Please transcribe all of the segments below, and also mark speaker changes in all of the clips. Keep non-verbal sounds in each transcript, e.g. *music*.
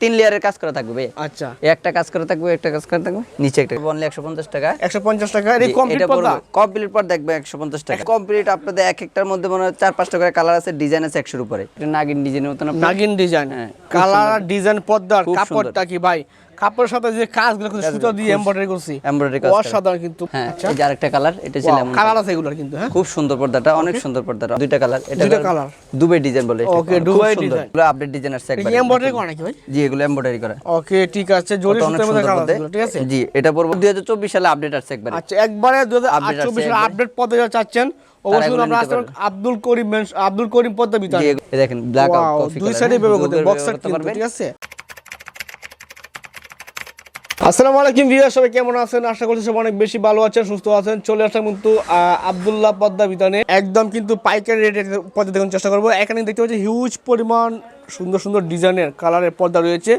Speaker 1: তিন লেয়ারের কাজ করা থাকবে
Speaker 2: আচ্ছা।
Speaker 1: একটা কাজ করা থাকবে একটা কাজ করা থাকবে নিচে একটা। অনলি একশো পঞ্চাশ টাকা।
Speaker 2: একশো পঞ্চাশ টাকা এটা কমপ্লিট পর্দা?
Speaker 1: কমপ্লিট পর দেখবে একশো পঞ্চাশ টাকা। কমপ্লিট আপনাদের এক একটার মধ্যে মনে হয় চার পাঁচটা করে কালার আছে ডিজাইন আছে একশোর উপরে। এটা নাগিন ডিজাইনের মতন
Speaker 2: নাগিন ডিজাইন
Speaker 1: হ্যাঁ,
Speaker 2: কালার ডিজাইন পর্দার কাপড়টা কি ভাই? কাপড়ের সাথে যে কাজগুলো করছে সুতো দিয়ে এমব্রয়ডারি করছি।
Speaker 1: Embroidery কাজ
Speaker 2: অসাধারণ কিন্তু।
Speaker 1: হ্যাঁ এই যে আরেকটা কালার এটা ছিল এমন
Speaker 2: কালার আছে এগুলোর কিন্তু হ্যাঁ?
Speaker 1: খুব সুন্দর পর্দাটা অনেক সুন্দর পর্দাটা। দুইটা কালার এটা
Speaker 2: দুইটা colour।
Speaker 1: দুবাই ডিজাইন বলে এটা।
Speaker 2: Okay, Dubai design।
Speaker 1: এগুলো আপডেট ডিজাইন আসছে একবার।
Speaker 2: এমব্রয়ডারি করা নাকি ভাই?
Speaker 1: জি এগুলো এমব্রয়ডারি করা।
Speaker 2: ওকে ঠিক আছে জরি সুতোর মধ্যে কালার আছে ঠিক আছে?
Speaker 1: জি এটা পড়ব দুই হাজার চব্বিশ সালে আপডেট আসছে একবার।
Speaker 2: আচ্ছা একবারে দু হাজার
Speaker 1: Update আছে
Speaker 2: চব্বিশের
Speaker 1: একবার।
Speaker 2: আপডেট পদে চাচ্ছেন। আব্দুল করিম আব্দুল করিম পদ্মা বিতান
Speaker 1: দেখেন ব্ল্যাক কফি
Speaker 2: দুই সাইডে ব্যবহার করতে বক্স সেট কিন্তু ঠিক আছে? আসসালামু আলাইকুম ভিউয়ার, সবাই কেমন আছেন? আশা করছি সব অনেক বেশি ভালো আছেন, সুস্থ আছেন। চলে আসলাম কিন্তু আবদুল্লাহ পদ্মা বিতানে। একদম কিন্তু পাইকারি রেটে পদ্মা দেখানোর চেষ্টা করব। এখানে দেখতে পাচ্ছি হিউজ পরিমাণ সুন্দর সুন্দর ডিজাইনের কালারের পর্দা রয়েছে।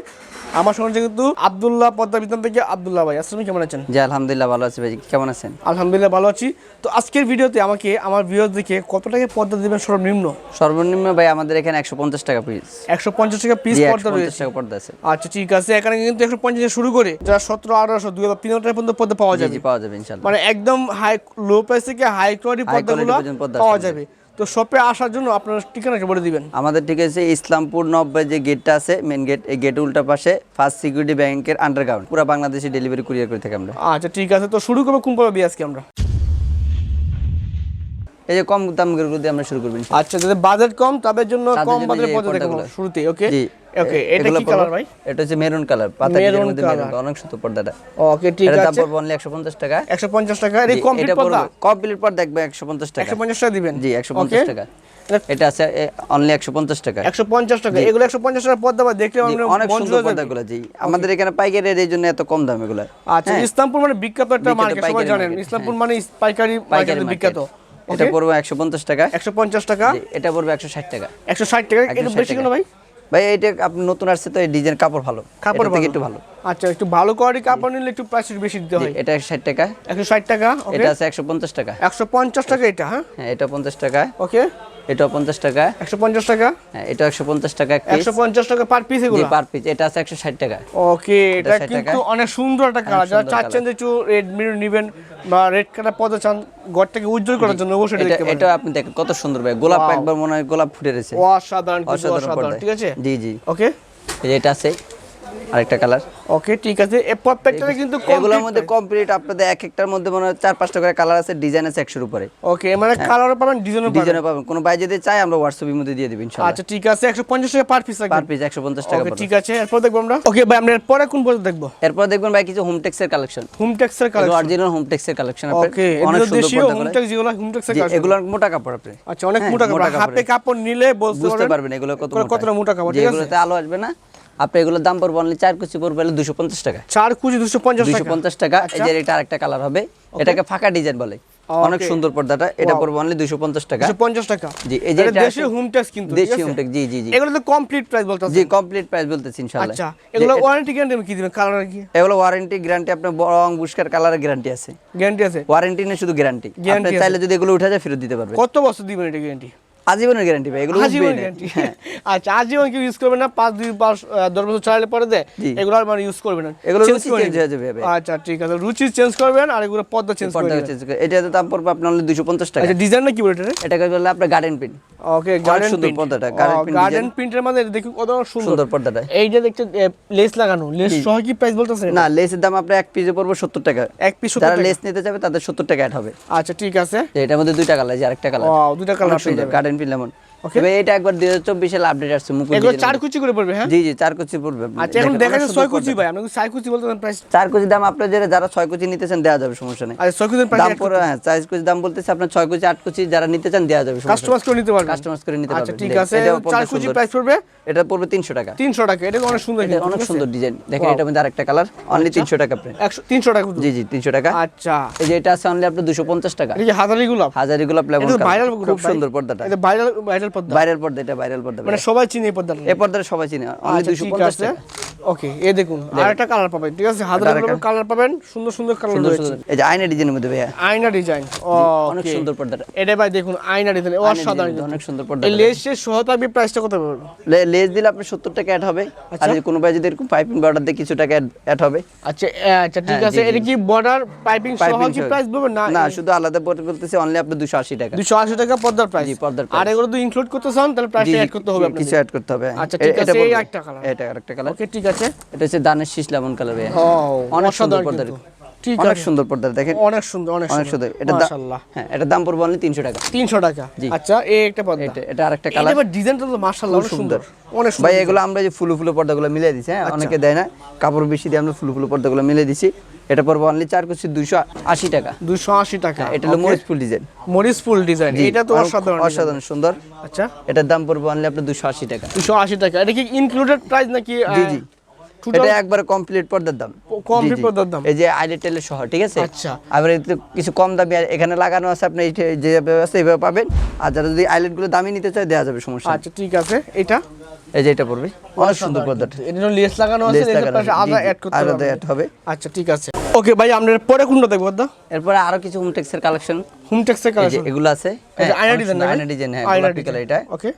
Speaker 2: আমার সঙ্গে কিন্তু আব্দুল্লাহ পদ্মা বিতান থেকে আব্দুল্লাহ ভাই। আসসালাম কেমন আছেন?
Speaker 1: জি আলহামদুলিল্লাহ ভালো আছি ভাই কেমন আছেন?
Speaker 2: আলহামদুলিল্লাহ ভালো আছি। তো আজকের ভিডিওতে আমাকে আমার ভিডিও দেখে কত টাকা পর্দা দেবেন সর্বনিম্ন?
Speaker 1: সর্বনিম্ন ভাই আমাদের এখানে একশো পঞ্চাশ টাকা পিস
Speaker 2: একশো পঞ্চাশ টাকা পিস পর্দা রয়েছে।
Speaker 1: টাকা পর্দা আছে।
Speaker 2: আচ্ছা ঠিক আছে। এখানে কিন্তু একশো পঞ্চাশ শুরু করে যারা সতেরো আঠারোশো দুই হাজার তিন হাজার পর্যন্ত পর্দা পাওয়া যাবে।
Speaker 1: পাওয়া যাবে ইনশাল্লাহ
Speaker 2: মানে একদম হাই লো প্রাইস থেকে হাই কোয়ালিটি পর্দাগুলো
Speaker 1: পর্দা
Speaker 2: পাওয়া যাবে। তো শপে আসার জন্য আপনারা ঠিকানাটা বলে দিবেন।
Speaker 1: আমাদের ঠিক আছে ইসলামপুর নব্বই যে গেটটা আছে মেন গেট এই গেট উল্টা পাশে ফার্স্ট সিকিউরিটি ব্যাংকের আন্ডারগ্রাউন্ড পুরো বাংলাদেশে ডেলিভারি কুরিয়ার করে থাকি আমরা।
Speaker 2: আচ্ছা ঠিক আছে। তো শুরু করব কোন পর্বে আজকে আমরা?
Speaker 1: এই যে কম দাম দিয়ে আমরা শুরু করবেন
Speaker 2: আচ্ছা যাদের বাজেট কম তাদের জন্য কম বাজেটের
Speaker 1: এই
Speaker 2: পর্দা দেখাবো শুরুতে ওকে
Speaker 1: জি।
Speaker 2: ওকে এটা কি কালার ভাই?
Speaker 1: এটা হচ্ছে মেরুন কালার পাতা মেরুন। অনেক সুন্দর পর্দাটা।
Speaker 2: ওকে ঠিক
Speaker 1: এটা দাম
Speaker 2: আছে।
Speaker 1: পড়বে অনলি একশো পঞ্চাশ টাকা।
Speaker 2: একশো পঞ্চাশ টাকা এটা
Speaker 1: জি,
Speaker 2: কমপ্লিট পর্দা?
Speaker 1: কমপ্লিট পর দেখবে একশো পঞ্চাশ টাকা।
Speaker 2: একশো পঞ্চাশ টাকা দিবেন?
Speaker 1: জি একশো পঞ্চাশ
Speaker 2: Okay?
Speaker 1: টাকা।
Speaker 2: এটা-
Speaker 1: আছে অনলি একশো পঞ্চাশ টাকা।
Speaker 2: একশো পঞ্চাশ টাকা। এগুলো একশো পঞ্চাশ টাকা পর্দা বা দেখলে
Speaker 1: অনেক সুন্দর। পর্দাগুলো জি। আমাদের এখানে পাইকারি এই জন্য এত কম দাম এগুলো।
Speaker 2: আচ্ছা ইসলামপুর মানে বিখ্যাত একটা মার্কেট সবাই জানেন। ইসলামপুর মানে পাইকারি মার্কেট
Speaker 1: পাইকারি
Speaker 2: বিখ্যাত।
Speaker 1: এটা পড়বে একশো পঞ্চাশ টাকা।
Speaker 2: একশো পঞ্চাশ টাকা।
Speaker 1: এটা পড়বে একশো ষাট টাকা।
Speaker 2: একশো ষাট টাকা
Speaker 1: এটা
Speaker 2: বেশি কেন ভাই?
Speaker 1: ভাই এটা আপনি নতুন আসছে তো এই ডিজাইন কাপড় ভালো।
Speaker 2: কাপড়।
Speaker 1: একটু ভালো।
Speaker 2: আচ্ছা একটু ভালো কোয়ালিটি কাপড় নিলে একটু প্রাইস বেশি দিতে হয়।
Speaker 1: এটা একশো ষাট টাকা।
Speaker 2: একশো ষাট টাকা ওকে
Speaker 1: এটা আছে একশো পঞ্চাশ টাকা।
Speaker 2: একশো পঞ্চাশ টাকা এটা হ্যাঁ?
Speaker 1: হ্যাঁ এটা পঞ্চাশ টাকা।
Speaker 2: ওকে
Speaker 1: এটা পঞ্চাশ টাকা।
Speaker 2: একশো পঞ্চাশ টাকা?
Speaker 1: হ্যাঁ এটা একশো পঞ্চাশ টাকা এক
Speaker 2: একশো পঞ্চাশ টাকা পার পিস এগুলো?
Speaker 1: পার পিস এটা আছে একশো ষাট টাকা।
Speaker 2: ওকে এটা কিন্তু অনেক সুন্দর একটা কালার যারা চাচ্ছেন যে একটু রেড মিরর নেবেন বা রেড কালার পদে চান ঘরটাকে উজ্জ্বল করার জন্য অবশ্যই দেখতে পারেন।
Speaker 1: এটা আপনি দেখেন কত সুন্দর ভাই। গোলাপ একবার মনে হয় গোলাপ ফুটে রয়েছে।
Speaker 2: অসাধারণ
Speaker 1: অসাধারণ
Speaker 2: অসাধারণ ঠিক আছে?
Speaker 1: জি জি।
Speaker 2: ওকে
Speaker 1: এটা আছে। আরেকটা কালার
Speaker 2: ওকে ঠিক আছে। এ প্রত্যেকটা কিন্তু
Speaker 1: এগুলোর মধ্যে কমপ্লিট আপনাদের এক একটার মধ্যে মনে হয় চার পাঁচটা করে কালার আছে ডিজাইন আছে একশোর উপরে।
Speaker 2: ওকে মানে পাবেন ডিজাইনও পাবেন।
Speaker 1: ডিজাইনে পাবেন। কোনো ভাই যদি চাই আমরা হোয়াটসঅ্যাপের মধ্যে দিয়ে দিবেন ইনশাআল্লাহ
Speaker 2: আচ্ছা ঠিক আছে। একশো পঞ্চাশ টাকা পার পিস
Speaker 1: পার পিস একশো পঞ্চাশ টাকা
Speaker 2: ঠিক আছে। এরপর দেখব আমরা। ওকে ভাই আমরা এরপরে কোন পর্যন্ত দেখব?
Speaker 1: এরপর দেখবেন ভাই কিছু হোম টেক্সের কালেকশন
Speaker 2: হোম টেক্সের কালার
Speaker 1: অরিজিনাল হোম টেক্সের কালেকশন
Speaker 2: ওকে
Speaker 1: অনেক সুন্দর
Speaker 2: দেশীয়
Speaker 1: পর্দা
Speaker 2: হোম টেক্স যেগুলো হোম টেক্সের
Speaker 1: জি,
Speaker 2: কালার
Speaker 1: এগুলোর মোটা কাপড় আপনি।
Speaker 2: আচ্ছা অনেক
Speaker 1: হ্যাঁ,
Speaker 2: মোটা কাপড়। হাতে কাপড় নিলে বুঝতে পারবেন
Speaker 1: এগুলো কত
Speaker 2: এগুলো কতটা মোটা কাপড় ঠিক আছে?
Speaker 1: এগুলোতে আলো আসবে না? আপনি এগুলোর দাম পড়বে অনলি চার কুচি পড়বে হলে দুশো পঞ্চাশ টাকা।
Speaker 2: চার কুচি দুশো পঞ্চাশ
Speaker 1: দুশো পঞ্চাশ টাকা এই যে এটা আরেকটা কালার হবে। এটাকে ফাঁকা ডিজাইন বলে। অনেক সুন্দর পর্দাটা এটা পড়বে অনলি দুশো পঞ্চাশ টাকা।
Speaker 2: দুশো পঞ্চাশ টাকা?
Speaker 1: জি, এই যে
Speaker 2: এটা হোম টেক্স কিন্তু
Speaker 1: দেশি
Speaker 2: আছে?
Speaker 1: হোমটেক জি জি জি।
Speaker 2: এগুলো তো কমপ্লিট প্রাইস বলতে
Speaker 1: জি কমপ্লিট প্রাইস বলতেছি ইনশাআল্লাহ।
Speaker 2: আচ্ছা এগুলো ওয়ারেন্টি গ্যারান্টি কি দিবেন? কালার কি?
Speaker 1: এগুলো ওয়ারেন্টি গ্যারান্টি আপনার রং বুস্কার কালারের গ্যারান্টি আছে।
Speaker 2: গ্যারান্টি আছে?
Speaker 1: ওয়ারেন্টি নেই শুধু গ্যারান্টি আপনি চাইলে যদি এগুলো উঠে যায় ফেরত দিতে পারবে
Speaker 2: কত বছর দিবেন এটা গ্যারান্টি
Speaker 1: আজীবনের গ্যারান্টি ভাই এগুলো
Speaker 2: আজীবন গ্যারান্টি *laughs* আচ্ছা আজীবন কি ইউজ করবেন না পাঁচ দুই পাঁচ দশ বছর চালালে পরে দেয় এগুলো আর মানে ইউজ করবেন না।
Speaker 1: এগুলো রুচি চেঞ্জ হয়ে যাবে
Speaker 2: আচ্ছা ঠিক আছে রুচি চেঞ্জ করবেন আর এগুলো পর্দা চেঞ্জ করে
Speaker 1: পর্দা
Speaker 2: নেবেন।
Speaker 1: চেঞ্জ করে এটাতে দাম পড়বে আপনার দুশো পঞ্চাশ টাকা।
Speaker 2: আচ্ছা ডিজাইনটা কি বলে এটা
Speaker 1: এটাকে বললে আপনার গার্ডেন পিন
Speaker 2: ওকে গার্ডেন
Speaker 1: সুন্দর পর্দাটা, garden print
Speaker 2: গার্ডেন। প্রিন্টের মধ্যে দেখুন কত সুন্দর।
Speaker 1: সুন্দর পর্দাটা।
Speaker 2: এই যে দেখতে লেস লাগানো। লেস সহ কি প্রাইস বলতেছেন
Speaker 1: না লেসের দাম আপনার এক পিসে পড়বে সত্তর টাকা।
Speaker 2: এক পিস
Speaker 1: যারা লেস নিতে যাবে তাদের সত্তর টাকা অ্যাড হবে।
Speaker 2: আচ্ছা ঠিক আছে।
Speaker 1: এটার মধ্যে দুইটা কালার যে আরেকটা কালার
Speaker 2: ও দুটা কালার পেয়ে
Speaker 1: গার্ডেন পিন লেমন
Speaker 2: Okay.
Speaker 1: এটা একবার 2024 এর আপডেট আসছে মুকুল
Speaker 2: এগুলো চার কুচি করে পড়বে হ্যাঁ?
Speaker 1: জি জি চার কুচি পড়বে।
Speaker 2: আচ্ছা এখন দেখা যাচ্ছে ছয় কুচি ভাই আপনি ছয় কুচি বলতেছেন প্রাইস
Speaker 1: চার কুচি দাম আপনার যারা যারা ছয় কুচি নিতেছেন দেওয়া যাবে সমস্যা নেই।
Speaker 2: আচ্ছা ছয় কুচি প্রাইস
Speaker 1: দাম পড়ে হ্যাঁ চার কুচি দাম বলতেছে আপনার ছয় কুচি আট কুচি যারা নিতে চান দেওয়া যাবে কাস্টমার
Speaker 2: কাস্টমাইজ করে নিতে পারবেন।
Speaker 1: কাস্টমাইজ করে নিতে
Speaker 2: আচ্ছা ঠিক আছে চার কুচি প্রাইস পড়বে।
Speaker 1: এটা পড়বে তিনশো টাকা।
Speaker 2: তিনশো টাকা এটা অনেক সুন্দর
Speaker 1: এটা অনেক সুন্দর ডিজাইন দেখেন এটার মধ্যে আরেকটা কালার অনলি তিনশো টাকা প্রায়
Speaker 2: একশো তিনশো টাকা শুধু।
Speaker 1: জি জি তিনশো টাকা।
Speaker 2: আচ্ছা।
Speaker 1: এই যে এটা আছে অনলি আপনার দুশো পঞ্চাশ টাকা।
Speaker 2: এই যে হাজারি গোলাপ?
Speaker 1: হাজারি গোলাপ
Speaker 2: এটা ভাইরাল
Speaker 1: খুব সুন্দর পর্দাটা।
Speaker 2: এটা ভাইরাল ভাইরাল পর্দা।
Speaker 1: ভাইরাল পর্দা এটা ভাইরাল পর্দা
Speaker 2: মানে সবাই চিনে এই পর্দাটা।
Speaker 1: এই পর্দাটা সবাই চিনে। অনলি
Speaker 2: আচ্ছা
Speaker 1: দুশো
Speaker 2: ঠিক
Speaker 1: পঞ্চাশ
Speaker 2: আছে
Speaker 1: টাকা।
Speaker 2: ওকে এ দেখুন আরেকটা কালার পাবেন ঠিক আছে? হাজার কালার পাবেন সুন্দর সুন্দর কালার রয়েছে।
Speaker 1: এই যে আয়না ডিজাইনের মধ্যে ভাইয়া।
Speaker 2: আয়না ডিজাইন
Speaker 1: অনেক সুন্দর পর্দাটা।
Speaker 2: এটা ভাই দেখুন আয়না ডিজাইন অসাধারণ।
Speaker 1: অনেক সুন্দর পর্দা
Speaker 2: এই লেসের সহ থাকবে প্রাইসটা কত
Speaker 1: লে- লেস দিলে আপনার সত্তর টাকা অ্যাড হবে?
Speaker 2: আচ্ছা।
Speaker 1: আর যদি কোনো ভাই যদি এরকম পাইপিং বর্ডার দিয়ে কিছু টাকা অ্যাড হবে?
Speaker 2: আচ্ছা আচ্ছা ঠিক
Speaker 1: হ্যাঁ,
Speaker 2: আছে। এটা কি বর্ডার পাইপিং সহ কি প্রাইস বলবেন না?
Speaker 1: না শুধু আলাদা বলতে বলতেছে অনলি দুশো আশি টাকা।
Speaker 2: দুশো আশি টাকা পর্দার প্রাইস
Speaker 1: জি, পর্দার
Speaker 2: আর এগুলো তো ইনক্লুড করতে চান তাহলে
Speaker 1: জি,
Speaker 2: প্রাইসটা অ্যাড করতে হবে
Speaker 1: কিছু অ্যাড করতে হবে।
Speaker 2: আচ্ছা, ঠিক আছে, এই একটা colour।
Speaker 1: এটা আরেকটা কালার
Speaker 2: ওকে ঠিক আছে।
Speaker 1: এটা হচ্ছে দানের শীষ লেমন কালার ভাইয়া। অনেক সুন্দর
Speaker 2: ঠিক
Speaker 1: অনেক সুন্দর দেখেন।
Speaker 2: অনেক সুন্দর অনেক
Speaker 1: সুন্দর। এটা
Speaker 2: মাশাআল্লাহ।
Speaker 1: হ্যাঁ এটার দাম পড়বে অনলি তিনশো টাকা।
Speaker 2: তিনশো টাকা। আচ্ছা এই একটা পর্দা।
Speaker 1: এটা এটা আরেকটা কালার
Speaker 2: ডিজাইনটা তো মাশাআল্লাহ অনেক সুন্দর। অনেক সুন্দর
Speaker 1: ভাই এগুলো আমরা যে ফুলো ফুলো পর্দাগুলো মিলিয়ে হ্যাঁ?
Speaker 2: আচ্ছা।
Speaker 1: অনেকে দেয় না। কাপড় বেশি দিয়ে আমরা ফুলো ফুলো পর্দাগুলো মিলিয়ে দিছি। এটা পড়বে অনলি কুচি টাকা।
Speaker 2: দুশো আশি টাকা।
Speaker 1: হ্যাঁ, এটা হলো মরিচ ফুল ডিজাইন
Speaker 2: মরিচ ফুল ডিজাইন এটা তো অসাধারণ
Speaker 1: অসাধারণ সুন্দর।
Speaker 2: আচ্ছা।
Speaker 1: এটার দাম পড়বে অনলি আপনার দুশো আশি টাকা।
Speaker 2: দুশো আশি টাকা। এটা কি ইনক্লুডেড প্রাইস নাকি
Speaker 1: জি জি। এটা একবারে কমপ্লিট পর্দার দাম। জি।
Speaker 2: পর্দার দাম।
Speaker 1: এই যে আইলেট টেলের সহ ঠিক আছে?
Speaker 2: আচ্ছা।
Speaker 1: আবার কিছু কম দামি এখানে লাগানো আছে আপনি আছে এইভাবে পাবেন। আর যারা যদি আইলেটগুলো দামি নিতে চায় দেওয়া যাবে সমস্যা
Speaker 2: আচ্ছা ঠিক আছে। এটা?
Speaker 1: এই যে এটা পড়বে। অনেক সুন্দর। পর্দাটা।
Speaker 2: এটা লেস লাগানো আছে
Speaker 1: লাগানো
Speaker 2: পাশে আদা অ্যাড করতে হবে
Speaker 1: অ্যাড হবে।
Speaker 2: আচ্ছা ঠিক আছে। ওকে ভাই আমরা পরে কোনটা দেখব দা
Speaker 1: এরপরে আরও কিছু হোমটেক্সের কালেকশন
Speaker 2: হোম টেক্সের কালেকশন
Speaker 1: এগুলো আছে। হ্যাঁ,
Speaker 2: আয়না ডিজাইন
Speaker 1: আয়না ডিজাইন হ্যাঁ গোলাপি এটা।
Speaker 2: ওকে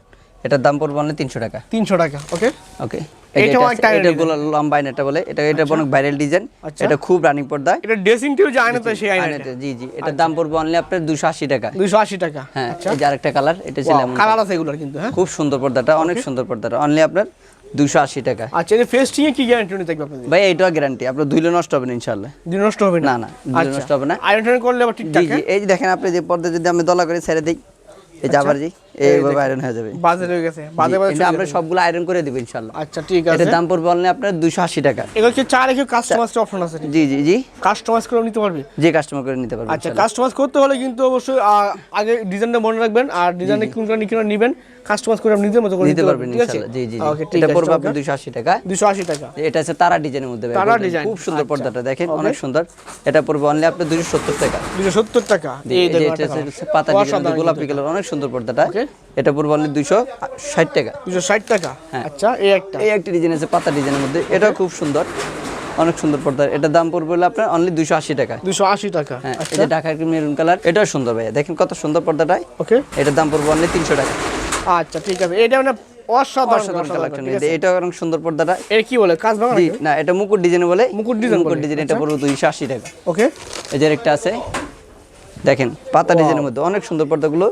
Speaker 1: এটার দাম পড়বে অনলি তিনশো টাকা।
Speaker 2: তিনশো টাকা ওকে
Speaker 1: ওকে
Speaker 2: এটাও একটা আয়না
Speaker 1: এটা গুলো লম্বা আয়নাটা বলে। এটা এটা অনেক ভাইরাল ডিজাইন
Speaker 2: আচ্ছা।
Speaker 1: এটা খুব রানিং পর্দা।
Speaker 2: এটা ড্রেসিং টেবিল যে আয়না সেই আয়নাটা
Speaker 1: আয়নাটা, জি জি। এটার দাম পড়বে অনলি আপনার দুশো আশি টাকা।
Speaker 2: দুইশো আশি টাকা।
Speaker 1: হ্যাঁ
Speaker 2: আচ্ছা।
Speaker 1: এই যে আরেকটা কালার এটা ছিল এমন
Speaker 2: কালার আছে এগুলোর কিন্তু হ্যাঁ?
Speaker 1: খুব সুন্দর পর্দাটা অনেক সুন্দর পর্দাটা। অনলি আপনার দুশো আশি টাকা।
Speaker 2: আচ্ছা এই ফেস্টিং এ কি গ্যারান্টি নিতে থাকবে আপনাদের?
Speaker 1: ভাই এইটা গ্যারান্টি আপনার ধুইলে নষ্ট হবে না
Speaker 2: নষ্ট হবে না?
Speaker 1: না না ধুইলে নষ্ট হবে না।
Speaker 2: আয়রন করলে আবার ঠিকঠাক
Speaker 1: জি। এই যে দেখেন আপনি যে পর্দা যদি আমি দলা করে ছেড়ে দিই এই যে জি এইভাবে আয়রন হয়ে যাবে।
Speaker 2: বাজে হয়ে গেছে বাজে বাজে
Speaker 1: আমরা সবগুলো আয়রন করে দেব ইনশাআল্লাহ
Speaker 2: আচ্ছা ঠিক আছে।
Speaker 1: এটার দাম পড়বে অনলি আপনার দুশো আশি টাকা।
Speaker 2: এগুলো কি চার একটু কাস্টমাইজ অপশন আছে?
Speaker 1: জি জি জি।
Speaker 2: কাস্টমাইজ করে নিতে পারবে?
Speaker 1: যে কাস্টমার করে নিতে পারবে
Speaker 2: আচ্ছা কাস্টমাইজ করতে হলে কিন্তু অবশ্যই আগে ডিজাইনটা মনে রাখবেন আর ডিজাইনে কোন কোন কিনা নেবেন। কাস্টমাইজ করে আপনি নিজের মতো করে
Speaker 1: নিতে পারবেন
Speaker 2: ঠিক আছে?
Speaker 1: ইনশাল্লাহ। জি জি
Speaker 2: ওকে
Speaker 1: এটা পড়বে আপনার দুশো আশি টাকা।
Speaker 2: দুশো আশি টাকা।
Speaker 1: এটা আছে তারা ডিজাইনের মধ্যে
Speaker 2: তারা ডিজাইন,
Speaker 1: খুব সুন্দর
Speaker 2: আচ্ছা।
Speaker 1: পর্দাটা দেখেন অনেক সুন্দর। এটা পড়বে অনলি আপনার দুশো সত্তর টাকা।
Speaker 2: দুশো সত্তর টাকা। এই দেখুন
Speaker 1: এটা হচ্ছে পাতা ডিজাইন গোলাপি কালার অনেক সুন্দর পর্দাটা। এটা পড়বে অনলি দুশো ষাট টাকা।
Speaker 2: দুশো ষাট টাকা?
Speaker 1: হ্যাঁ।
Speaker 2: আচ্ছা এই একটা।
Speaker 1: এই একটা ডিজাইন আছে পাতা ডিজাইনের মধ্যে। এটাও খুব সুন্দর। অনেক সুন্দর পর্দা। এটার দাম পড়বে হলো আপনার অনলি দুশো আশি টাকা।
Speaker 2: দুশো আশি টাকা।
Speaker 1: হ্যাঁ এই
Speaker 2: আচ্ছা।
Speaker 1: ঢাকার মেরুন কালার এটাও সুন্দর ভাইয়া। দেখেন কত সুন্দর পর্দাটা
Speaker 2: ওকে
Speaker 1: এটার দাম পড়বে অনলি তিনশো টাকা।
Speaker 2: আচ্ছা ঠিক আছে। এটা মানে অসাধারণ
Speaker 1: অসাধারণ
Speaker 2: অসাধারণ,
Speaker 1: কালেকশন।
Speaker 2: ঠিক আছে?
Speaker 1: সুন্দর পর্দাটা।
Speaker 2: এর কি বলে? কাজ ভাঙা
Speaker 1: না এটা মুকুট ডিজাইন বলে।
Speaker 2: মুকুট design
Speaker 1: মুকুট ডিজাইন এটা পড়বে দুইশো আশি টাকা।
Speaker 2: ওকে।
Speaker 1: এই যে একটা আছে। দেখেন পাতা ডিজাইনের মধ্যে অনেক সুন্দর পর্দাগুলো।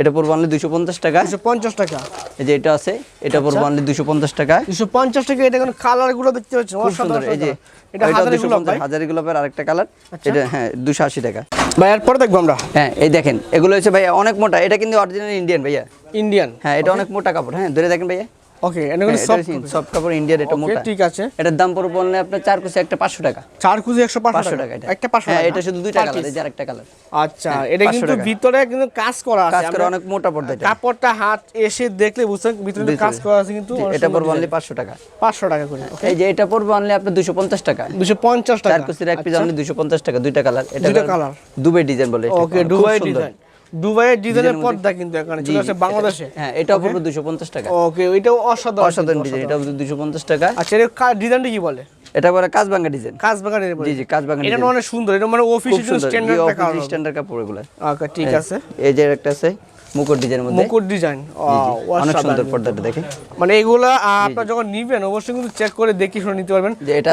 Speaker 1: এটা পড়বে অনলি দুশো পঞ্চাশ টাকা।
Speaker 2: দুশো পঞ্চাশ টাকা।
Speaker 1: এই যে এটা আছে এটা পড়বে
Speaker 2: আচ্ছা।
Speaker 1: অনলি দুশো পঞ্চাশ টাকা।
Speaker 2: দুশো পঞ্চাশ টাকা এটা কোনো কালারগুলো দেখতে পাচ্ছেন?
Speaker 1: খুব সুন্দর। এই যে
Speaker 2: এটা হাজারি গুলো
Speaker 1: হাজারি গোলাপের আরেকটা কালার
Speaker 2: আচ্ছা।
Speaker 1: এটা হ্যাঁ দুশো আশি টাকা।
Speaker 2: ভাই এরপরে দেখব আমরা।
Speaker 1: হ্যাঁ এই দেখেন এগুলো হচ্ছে ভাইয়া অনেক মোটা এটা কিন্তু অরিজিনাল ইন্ডিয়ান ভাইয়া।
Speaker 2: ইন্ডিয়ান
Speaker 1: হ্যাঁ এটা অনেক মোটা কাপড় হ্যাঁ ধরে দেখেন ভাইয়া।
Speaker 2: ওকে এটা কোনো সব
Speaker 1: সব কাপড় ইন্ডিয়ান এটা মোটা।
Speaker 2: ঠিক আছে।
Speaker 1: এটার দাম পড়বে অনলি আপনার চার কুচি একটা পাঁচশো টাকা।
Speaker 2: চার কুচি
Speaker 1: টাকা। এটা।
Speaker 2: একটা পাঁচশো
Speaker 1: হ্যাঁ
Speaker 2: টাকা।
Speaker 1: এটা শুধু দুইটা কালার। এই যে আরেকটা কালার
Speaker 2: আচ্ছা
Speaker 1: হ্যাঁ,
Speaker 2: এটা কিন্তু ভিতরে কিন্তু কাজ করা আছে।
Speaker 1: কাজ করে অনেক মোটা পর্দা এটা।
Speaker 2: কাপড়টা হাত এসে দেখলে বুঝছেন ভিতরে কাজ করা আছে কিন্তু
Speaker 1: এটা পড়বে। অনলি পাঁচশো টাকা।
Speaker 2: পাঁচশো টাকা করে
Speaker 1: এই যে এটা পড়বে অনলি আপনার দুশো পঞ্চাশ টাকা।
Speaker 2: দুশো পঞ্চাশ টাকা।
Speaker 1: চার কুচির এক পিস অনলি দুশো পঞ্চাশ টাকা দুইটা কালার এটা
Speaker 2: দুইটা কালার।
Speaker 1: দুবাই ডিজাইন বলে
Speaker 2: ওকে দুবাই ডিজাইন। দুবাইয়ের ডিজাইনের পর্দা কিন্তু এখানে চলে আসে বাংলাদেশে।
Speaker 1: হ্যাঁ এটা পড়বে দুশো পঞ্চাশ টাকা।
Speaker 2: ওকে এটাও অসাধারণ
Speaker 1: অসাধারণ ডিজাইন এটা দুশো পঞ্চাশ টাকা।
Speaker 2: আচ্ছা এর ডিজাইনটা কি বলে?
Speaker 1: এটা বলে কাজবাঙ্গা ডিজাইন
Speaker 2: কাজবাঙ্গা ডিজাইন
Speaker 1: জি জি কাজবাঙ্গা ডিজাইন
Speaker 2: এটা অনেক সুন্দর এটা মানে অফিসিয়াল স্ট্যান্ডার্ড টাকা
Speaker 1: স্ট্যান্ডার্ড কাপড় এগুলো
Speaker 2: ওকে ঠিক আছে।
Speaker 1: এই যে একটা আছে। মুকুট ডিজাইনের মধ্যে?
Speaker 2: মুকুট ডিজাইন
Speaker 1: অনেক সুন্দর পর্দাটা দেখেন
Speaker 2: মানে এগুলো আপনারা যখন নিবেন অবশ্যই কিন্তু চেক করে দেখে শুনে নিতে পারবেন।
Speaker 1: যে এটা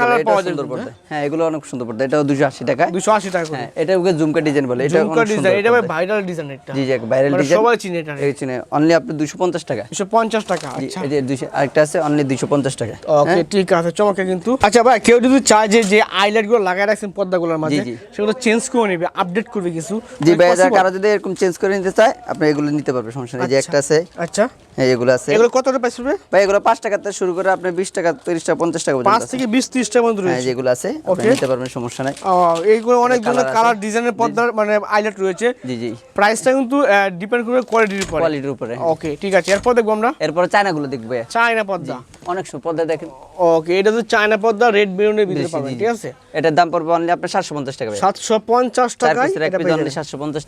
Speaker 2: কালার পাওয়া যাবে
Speaker 1: সুন্দর পর্দা। হ্যাঁ এগুলো অনেক সুন্দর পর্দা। এটাও দুশো আশি টাকা।
Speaker 2: দুশো আশি টাকা
Speaker 1: হ্যাঁ এটা ওকে ঝুমকা ডিজাইন বলে। এটা
Speaker 2: ঝুমকা ডিজাইন এটা ভাই ভাইরাল ডিজাইন এটা।
Speaker 1: জি জি ভাইরাল
Speaker 2: মানে
Speaker 1: ডিজাইন
Speaker 2: সবাই চিনে এটা।
Speaker 1: এই চিনে অনলি আপনি দুশো পঞ্চাশ টাকা।
Speaker 2: দুশো পঞ্চাশ টাকা আচ্ছা।
Speaker 1: এই যে দুশো আরেকটা আছে অনলি দুশো পঞ্চাশ টাকা।
Speaker 2: ওকে ঠিক আছে চমকে কিন্তু। আচ্ছা ভাই কেউ যদি চায় যে যে আইলাইটগুলো লাগায় রাখছেন পর্দাগুলোর মাঝে। সেগুলো চেঞ্জ করে নেবে আপডেট করবে কিছু।
Speaker 1: জি
Speaker 2: মানে
Speaker 1: ভাই? কারও যদি এরকম চেঞ্জ করে নিতে চায় আপনি এগুলো নিতে পারবেন সমস্যা নেই। যে একটা আছে।
Speaker 2: আচ্ছা।
Speaker 1: এগুলো আছে।
Speaker 2: এগুলো কত টাকা পাইছে
Speaker 1: ভাই এগুলো পাঁচ টাকা থেকে শুরু করে আপনি বিশ টাকা তিরিশ টাকা পঞ্চাশ টাকা পর্যন্ত আছে।
Speaker 2: থেকে বিশ ত্রিশ টাকা পর্যন্ত
Speaker 1: হ্যাঁ
Speaker 2: রয়েছে।
Speaker 1: যেগুলো আছে আপনি নিতে পারবেন সমস্যা নাই।
Speaker 2: এইগুলো অনেক ধরনের কালার ডিজাইনের পর্দার মানে আইলাইট রয়েছে।
Speaker 1: জি জি।
Speaker 2: প্রাইসটা কিন্তু ডিপেন্ড করবে কোয়ালিটির উপর।
Speaker 1: কোয়ালিটির উপরে।
Speaker 2: ওকে ঠিক আছে। এরপর দেখব আমরা।
Speaker 1: এরপর চায়নাগুলো দেখবে।
Speaker 2: চায়না পর্দা।
Speaker 1: অনেক সু- পর্দা দেখেন।
Speaker 2: ওকে এটা তো চায়না পর্দা রেড ভিতরে পাবেন। ঠিক আছে?
Speaker 1: এটার দাম পড়বে অনলি আপনার সাতশো পঞ্চাশ টাকা
Speaker 2: এটা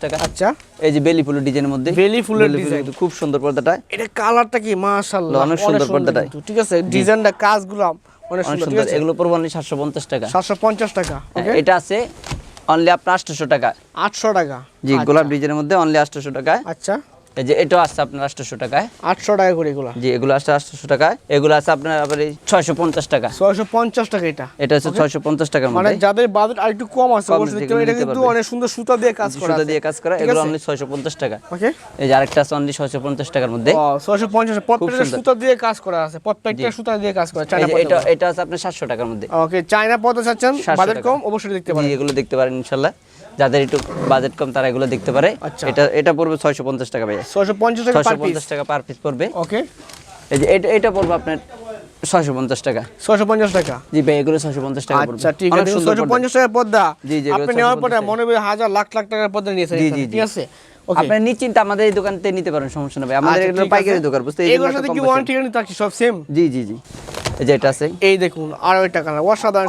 Speaker 1: টাকা।
Speaker 2: আচ্ছা।
Speaker 1: এই যে বেলি ফুলের ডিজাইনের মধ্যে।
Speaker 2: বেলি ফুলের ডিজাইন
Speaker 1: খুব সুন্দর পর্দাটা।
Speaker 2: এটা কালারটা কি? মাশাআল্লাহ।
Speaker 1: অনেক সুন্দর
Speaker 2: পর্দাটা ঠিক আছে? ডিজাইনটা কাজগুলো অনেক
Speaker 1: অনেক
Speaker 2: সুন্দর, ঠিক আছে?
Speaker 1: এগুলো পড়ব অনলি সাতশো পঞ্চাশ টাকা।
Speaker 2: সাতশো পঞ্চাশ টাকা
Speaker 1: হ্যাঁ,
Speaker 2: ওকে
Speaker 1: এটা আছে অনলি আপনার আটশোশো টাকা।
Speaker 2: আটশো টাকা।
Speaker 1: জি গোলাপ ডিজাইনের মধ্যে অনলি 800 টাকা
Speaker 2: আচ্ছা।
Speaker 1: এই যে এটাও আসছে আপনার আটশোশো টাকায়।
Speaker 2: আটশো টাকা করে এগুলো।
Speaker 1: জি এগুলো আসছে আটশোশো টাকায়। এগুলো আছে আপনার আবার এই ছয়শো পঞ্চাশ টাকা।
Speaker 2: ছয়শো পঞ্চাশ টাকা এটা।
Speaker 1: এটা হচ্ছে ছয়শো পঞ্চাশ টাকার
Speaker 2: মানে যাদের বাজেট আর একটু কম আছে। এটা কিন্তু অনেক সুন্দর সুতা দিয়ে কাজ করা
Speaker 1: সুতা দিয়ে কাজ করা এগুলো অনলি ছয়শো পঞ্চাশ টাকা।
Speaker 2: ওকে
Speaker 1: এই যে আরেকটা আছে অনলি ছয়শো পঞ্চাশ টাকার মধ্যে।
Speaker 2: ছয়শো পঞ্চাশ প্রত্যেকটা সুতা দিয়ে কাজ করা আছে। প্রত্যেকটা সুতা দিয়ে কাজ করা চায়না
Speaker 1: এটা এটা আছে আপনার সাতশো টাকার মধ্যে।
Speaker 2: ওকে চায়না পদ্মা চাচ্ছেন? বাজেট কম অবশ্যই দেখতে পারেন।
Speaker 1: এগুলো দেখতে পারেন ইনশাল্লাহ। যাদের একটু বাজেট কম তারা এগুলো দেখতে পারে।
Speaker 2: আচ্ছা।
Speaker 1: এটা এটা পড়বে ছয়শো পঞ্চাশ টাকা ভাইয়া।
Speaker 2: ছয়শো পঞ্চাশ টাকা
Speaker 1: ছয়শো
Speaker 2: পার পিস
Speaker 1: পঞ্চাশ টাকা পার পিস পড়বে।
Speaker 2: ওকে
Speaker 1: এই যে এটা এটা পড়বে আপনার ছয়শো পঞ্চাশ টাকা।
Speaker 2: ছয়শো পঞ্চাশ টাকা?
Speaker 1: জি ভাই এগুলো ছয়শো পঞ্চাশ টাকা পড়বে।
Speaker 2: আচ্ছা ঠিক আছে ছয়শো
Speaker 1: পর্দা।
Speaker 2: পঞ্চাশ টাকার পদ্মা
Speaker 1: জি, জি,
Speaker 2: আপনি নেওয়ার পরে মনে হবে হাজার লাখ লাখ টাকার পদ্মা নিয়েছেন
Speaker 1: জি, জি,
Speaker 2: ঠিক আছে? ওকে
Speaker 1: আপনার নিশ্চিন্তে আমাদের এই দোকান থেকে নিতে পারেন সমস্যা নেই ভাই। আমাদের
Speaker 2: আচ্ছা,
Speaker 1: এগুলো পাইকারি দোকান বুঝতে
Speaker 2: এগুলোর সাথে কি। ওয়ারেন্টি থাকছে? সব সেম
Speaker 1: জি জি জি। এই যে এটা আছে।
Speaker 2: এই দেখুন আরও একটা কালার অসাধারণ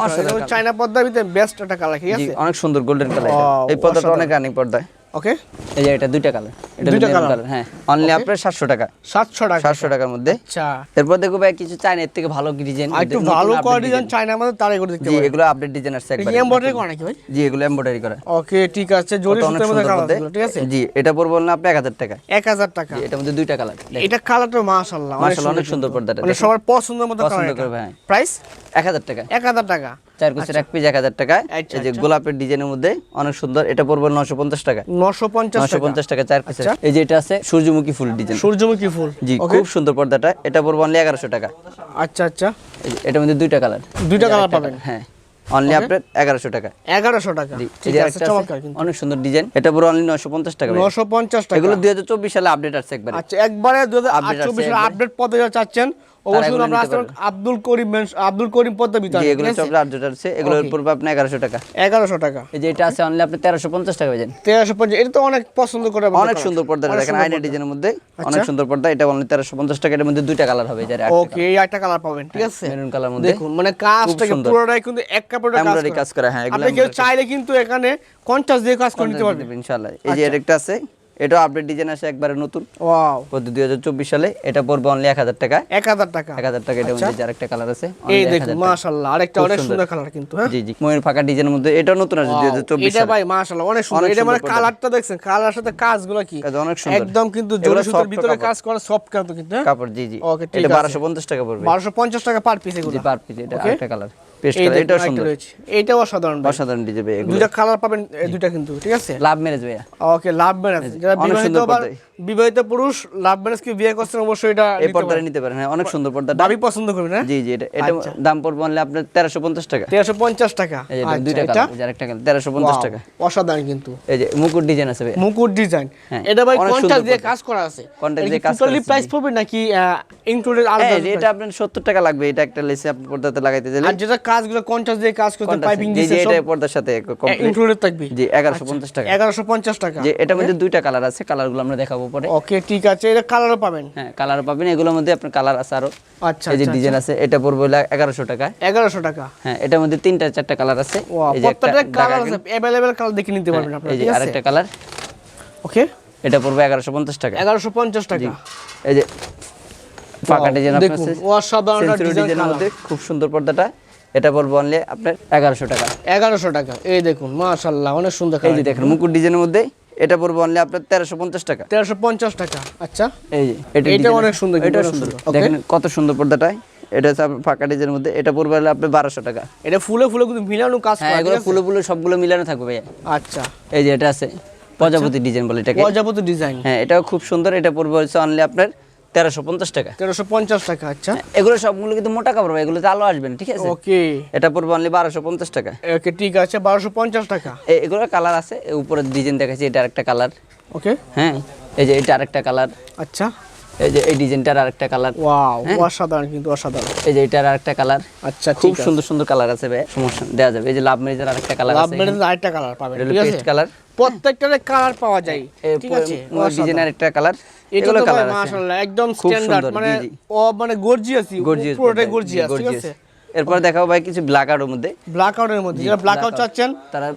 Speaker 2: চায়না ভিতরে বেস্ট একটা কালার ঠিক আছে?
Speaker 1: অনেক সুন্দর গোল্ডেন কালার এই পর্দাটা
Speaker 2: অসাধারণ।
Speaker 1: অনেক আনিক পর্দায়।
Speaker 2: ওকে?
Speaker 1: এই যে এটা দুইটা কালার। এটা
Speaker 2: দুইটা
Speaker 1: কালার। হ্যাঁ অনলি আপনার সাতশো টাকা।
Speaker 2: সাতশো টাকা।
Speaker 1: সাতশো টাকার মধ্যে।
Speaker 2: আচ্ছা।
Speaker 1: এরপর দেখো ভাই কিছু চাইনা থেকে ভালো ডিজাইন
Speaker 2: একটু ভালো কোয়ালিটি দেন চায়না মধ্যে তারাই করে দেখতে
Speaker 1: জি এগুলো আপডেট ডিজাইন আসছে একবার।
Speaker 2: এমব্রয়ডারি করা নাকি ভাই?
Speaker 1: জি এগুলো এমব্রয়ডারি করা।
Speaker 2: ওকে ঠিক আছে। জরি সুতার মধ্যে কালার ঠিক আছে?
Speaker 1: জি এটা পড়ব না আপনি এক হাজার টাকা।
Speaker 2: এক হাজার টাকা।
Speaker 1: জি, এটার মধ্যে দুইটা কালার
Speaker 2: এটা কালারটা মাশাআল্লাহ
Speaker 1: মাশাআল্লাহ, অনেক সুন্দর। পর্দাটা,
Speaker 2: মানে সবার পছন্দের মতো কালার
Speaker 1: হ্যাঁ।
Speaker 2: প্রাইস
Speaker 1: এক হাজার টাকা।
Speaker 2: এক হাজার টাকা।
Speaker 1: চার কুচের এক পিস এক হাজার টাকা। এই যে। গোলাপের ডিজাইনের মধ্যে অনেক সুন্দর। এটা পড়ব নশো পঞ্চাশ টাকা।
Speaker 2: নশো পঞ্চাশ
Speaker 1: নশো পঞ্চাশ টাকা চার পিসের। এই যে এটা আছে সূর্যমুখী ফুল ডিজাইন।
Speaker 2: সূর্যমুখী ফুল।
Speaker 1: জি খুব সুন্দর পর্দাটা। এটা পড়ব অনলি এগারোশো টাকা।
Speaker 2: আচ্ছা আচ্ছা।
Speaker 1: এটার মধ্যে দুইটা কালার
Speaker 2: দুইটা কালার পাবেন।
Speaker 1: হ্যাঁ। অনলি আপনার এগারোশো টাকা।
Speaker 2: এগারোশো টাকা। আছে
Speaker 1: আছে, অনেক সুন্দর ডিজাইন। এটা পুরো অনলি নশো পঞ্চাশ টাকা।
Speaker 2: নশো পঞ্চাশ টাকা।
Speaker 1: এগুলো দুই হাজার চব্বিশ সালে আপডেট আসছে একবার।
Speaker 2: আচ্ছা একবারে দু হাজার চব্বিশের
Speaker 1: একবারে।
Speaker 2: আপডেট পদে যা চাচ্ছেন অবশ্যই আমরা আব্দুল করিম আব্দুল করিম পদ্মা বিতান।
Speaker 1: এগুলো. পড়বে টাকা। এই যে এটা আছে অনলি আপনি তেরোশো পঞ্চাশ টাকা পেয়েছেন।
Speaker 2: তেরোশো এটা তো অনেক পছন্দ করে
Speaker 1: অনেক সুন্দর পর্দা দেখেন
Speaker 2: সুন্দর
Speaker 1: ডিজাইনের মধ্যে
Speaker 2: আচ্ছা।
Speaker 1: অনেক সুন্দর পর্দা এটা অনলি তেরোশো পঞ্চাশ টাকা এর মধ্যে দুইটা কালার হবে যার
Speaker 2: ওকে এই একটা কালার পাবেন ঠিক আছে?
Speaker 1: মেরুন কালার মধ্যে।
Speaker 2: দেখুন মানে কাজটা। পুরোটাই কিন্তু এক কাপড়ে কাজ করা।
Speaker 1: কাজ করা হ্যাঁ এগুলো
Speaker 2: আপনি কেউ চাইলে কিন্তু এখানে কন্টাস দিয়ে কাজ করে নিতে পারবেন।
Speaker 1: ইনশাআল্লাহ। এই যে আরেকটা আছে এটাও আপডেট ডিজাইন আছে একবারে নতুন।
Speaker 2: ওয়াও
Speaker 1: হাজার চব্বিশ সালে এটা পড়বে অনলি এক হাজার টাকা।
Speaker 2: এক হাজার টাকা।
Speaker 1: এক হাজার টাকা এটার মধ্যে যে আরেকটা কালার আছে।
Speaker 2: এই দেখুন মাশাআল্লাহ আরেকটা অনেক
Speaker 1: সুন্দর।
Speaker 2: কালার কিন্তু হ্যাঁ?
Speaker 1: জি জি ময়ূর ফাঁকা ডিজাইনের মধ্যে এটাও নতুন আছে দুই হাজার চব্বিশ
Speaker 2: এটা ভাই মাশাআল্লাহ অনেক সুন্দর। এটা মানে কালারটা দেখছেন কালার সাথে কাজগুলো কি?
Speaker 1: অনেক সুন্দর।
Speaker 2: একদম কিন্তু জরি সুতোর ভিতরে কাজ করা সফট কাপড় কিন্তু হ্যাঁ?
Speaker 1: কাপড় জি জি।
Speaker 2: ঠিক
Speaker 1: এটা
Speaker 2: আছে।
Speaker 1: বারোশো পঞ্চাশ টাকা পড়বে।
Speaker 2: বারোশো পঞ্চাশ টাকা পার পিস এগুলো।
Speaker 1: জি পার পিস এটা. আরেকটা কালার পেস্ট এটাও
Speaker 2: অসাধারণ
Speaker 1: অসাধারণ ডিজাইন এগুলো।
Speaker 2: কালার পাবেন দুইটা কিন্তু ঠিক আছে?
Speaker 1: লাভ ম্যারেজ ভাইয়া।
Speaker 2: Okay love marriage. যারা বিবাহিত
Speaker 1: সুন্দর
Speaker 2: বিবাহিত পুরুষ লাভ ম্যারেজ কি বিয়ে করছেন অবশ্যই এটা
Speaker 1: এই পর্দাটা নিতে পারেন হ্যাঁ অনেক সুন্দর পর্দাটা
Speaker 2: ভাবি পছন্দ করবেন
Speaker 1: জি জি এটা এটা। দাম পড়বে অনলি আপনার তেরোশো পঞ্চাশ টাকা। এই যে দুইটা কালার কালার
Speaker 2: অসাধারণ কিন্তু।
Speaker 1: এই যে মুকুট ডিজাইন আছে
Speaker 2: মুকুট ডিজাইন।
Speaker 1: হ্যাঁ,
Speaker 2: এটা ভাই দিয়ে কাজ করা আছে।
Speaker 1: Contrast দিয়ে কাজ করা আছে,
Speaker 2: প্রাইস পড়বে নাকি ইনক্লুডেড আলাদা
Speaker 1: এটা আপনার সত্তর টাকা লাগবে এটা একটা লেসে আপনি পর্দাতে লাগাইতে চাইলে।
Speaker 2: আর যেটা কাজগুলো দিয়ে কাজ করতে পাইপিং
Speaker 1: জি এটা পর্দার সাথে
Speaker 2: ইনক্লুডেড থাকবে।
Speaker 1: জি এগারোশো পঞ্চাশ টাকা।
Speaker 2: এগারোশো পঞ্চাশ টাকা।
Speaker 1: যে এটার মধ্যে দুইটা কালার আছে কালারগুলো আমরা দেখাবো পরে।
Speaker 2: ওকে ঠিক আছে এটা কালারও পাবেন।
Speaker 1: হ্যাঁ কালার পাবেন এগুলোর মধ্যে আপনার কালার আছে আরও।
Speaker 2: আচ্ছা
Speaker 1: এই যে
Speaker 2: আচ্ছা,
Speaker 1: ডিজাইন আছে এটা পড়বে হলো এগারোশো টাকা।
Speaker 2: এগারোশো টাকা।
Speaker 1: হ্যাঁ এটার মধ্যে তিনটা চারটা কালার আছে। এই যে
Speaker 2: প্রত্যেকটা কালার আছে অ্যাভেলেবেল কালার দেখে নিতে পারবেন
Speaker 1: হ্যাঁ,
Speaker 2: আপনারা
Speaker 1: এই যে আরেকটা কালার
Speaker 2: ওকে।
Speaker 1: এটা পড়বে এগারোশো পঞ্চাশ টাকা।
Speaker 2: এগারোশো পঞ্চাশ টাকা।
Speaker 1: এই যে ফাঁকা ডিজাইন
Speaker 2: অসাধারণ
Speaker 1: ডিজাইনের মধ্যে খুব সুন্দর পর্দাটা। এটা পড়বে অনলি আপনার এগারোশো টাকা।
Speaker 2: এগারোশো টাকা। এই দেখুন মাশাল্লাহ অনেক সুন্দর
Speaker 1: এই যে দেখেন মুকুট ডিজাইনের মধ্যে এটা পড়বে অনলি আপনার তেরোশো পঞ্চাশ টাকা।
Speaker 2: তেরোশো পঞ্চাশ টাকা আচ্ছা।
Speaker 1: এই যে এটা
Speaker 2: অনেক সুন্দর
Speaker 1: এটা সুন্দর। দেখেন কত সুন্দর পর্দাটায়। এটা হচ্ছে ফাঁকা ডিজাইনের মধ্যে এটা পড়বে হলে আপনার বারোশো টাকা।
Speaker 2: এটা ফুলে ফুলে কিন্তু মিলানো কাজ
Speaker 1: হ্যাঁ এগুলো? ফুলো ফুলো সবগুলো মিলানো থাকবে ভাইয়া।
Speaker 2: আচ্ছা।
Speaker 1: এই যে এটা আছে প্রজাপতি ডিজাইন বলে এটাকে।
Speaker 2: প্রজাপতি ডিজাইন
Speaker 1: হ্যাঁ এটাও খুব সুন্দর এটা পড়বে হচ্ছে অনলি আপনার তেরোশো পঞ্চাশ টাকা।
Speaker 2: তেরোশো পঞ্চাশ টাকা আচ্ছা।
Speaker 1: এগুলো সবগুলো কিন্তু মোটা কাপড় ভাই আলো আসবেন ঠিক আছে?
Speaker 2: ওকে।
Speaker 1: এটা পড়বে অনলি বারোশো পঞ্চাশ টাকা।
Speaker 2: ওকে ঠিক আছে বারোশো পঞ্চাশ টাকা।
Speaker 1: এগুলোর কালার আছে উপরের ডিজাইন দেখাচ্ছি এটা আরেকটা কালার
Speaker 2: ওকে।
Speaker 1: হ্যাঁ এই যে এটা আরেকটা কালার
Speaker 2: আচ্ছা।
Speaker 1: এই যে এই ডিজাইনটার আরেকটা কালার
Speaker 2: ওয়াও অসাধারণ কিন্তু অসাধারণ।
Speaker 1: এই যে এটার আরেকটা কালার
Speaker 2: আচ্ছা
Speaker 1: খুব সুন্দর সুন্দর কালার আছে ভাই সমস্যা দেওয়া যাবে। এই যে লাভ মেরিজের আরেকটা কালার
Speaker 2: লাভ
Speaker 1: আছে
Speaker 2: আরেকটা কালার পাবেন ঠিক আছে?
Speaker 1: কালার
Speaker 2: প্রত্যেকটারে কালার পাওয়া যায় ঠিক আছে?
Speaker 1: ডিজাইনের একটা কালার এগুলো কালার আছে।
Speaker 2: মাশাআল্লাহ একদম স্ট্যান্ডার্ড মানে। ও মানে গর্জিয়াস
Speaker 1: গর্জিয়াস
Speaker 2: পুরোটাই গর্জিয়াস ঠিক আছে?
Speaker 1: এরপর দেখাবো ভাই কিছু ব্ল্যাক আউটের মধ্যে।
Speaker 2: ব্ল্যাক আউটের মধ্যে যারা ব্ল্যাক আউট চাচ্ছেন
Speaker 1: তারা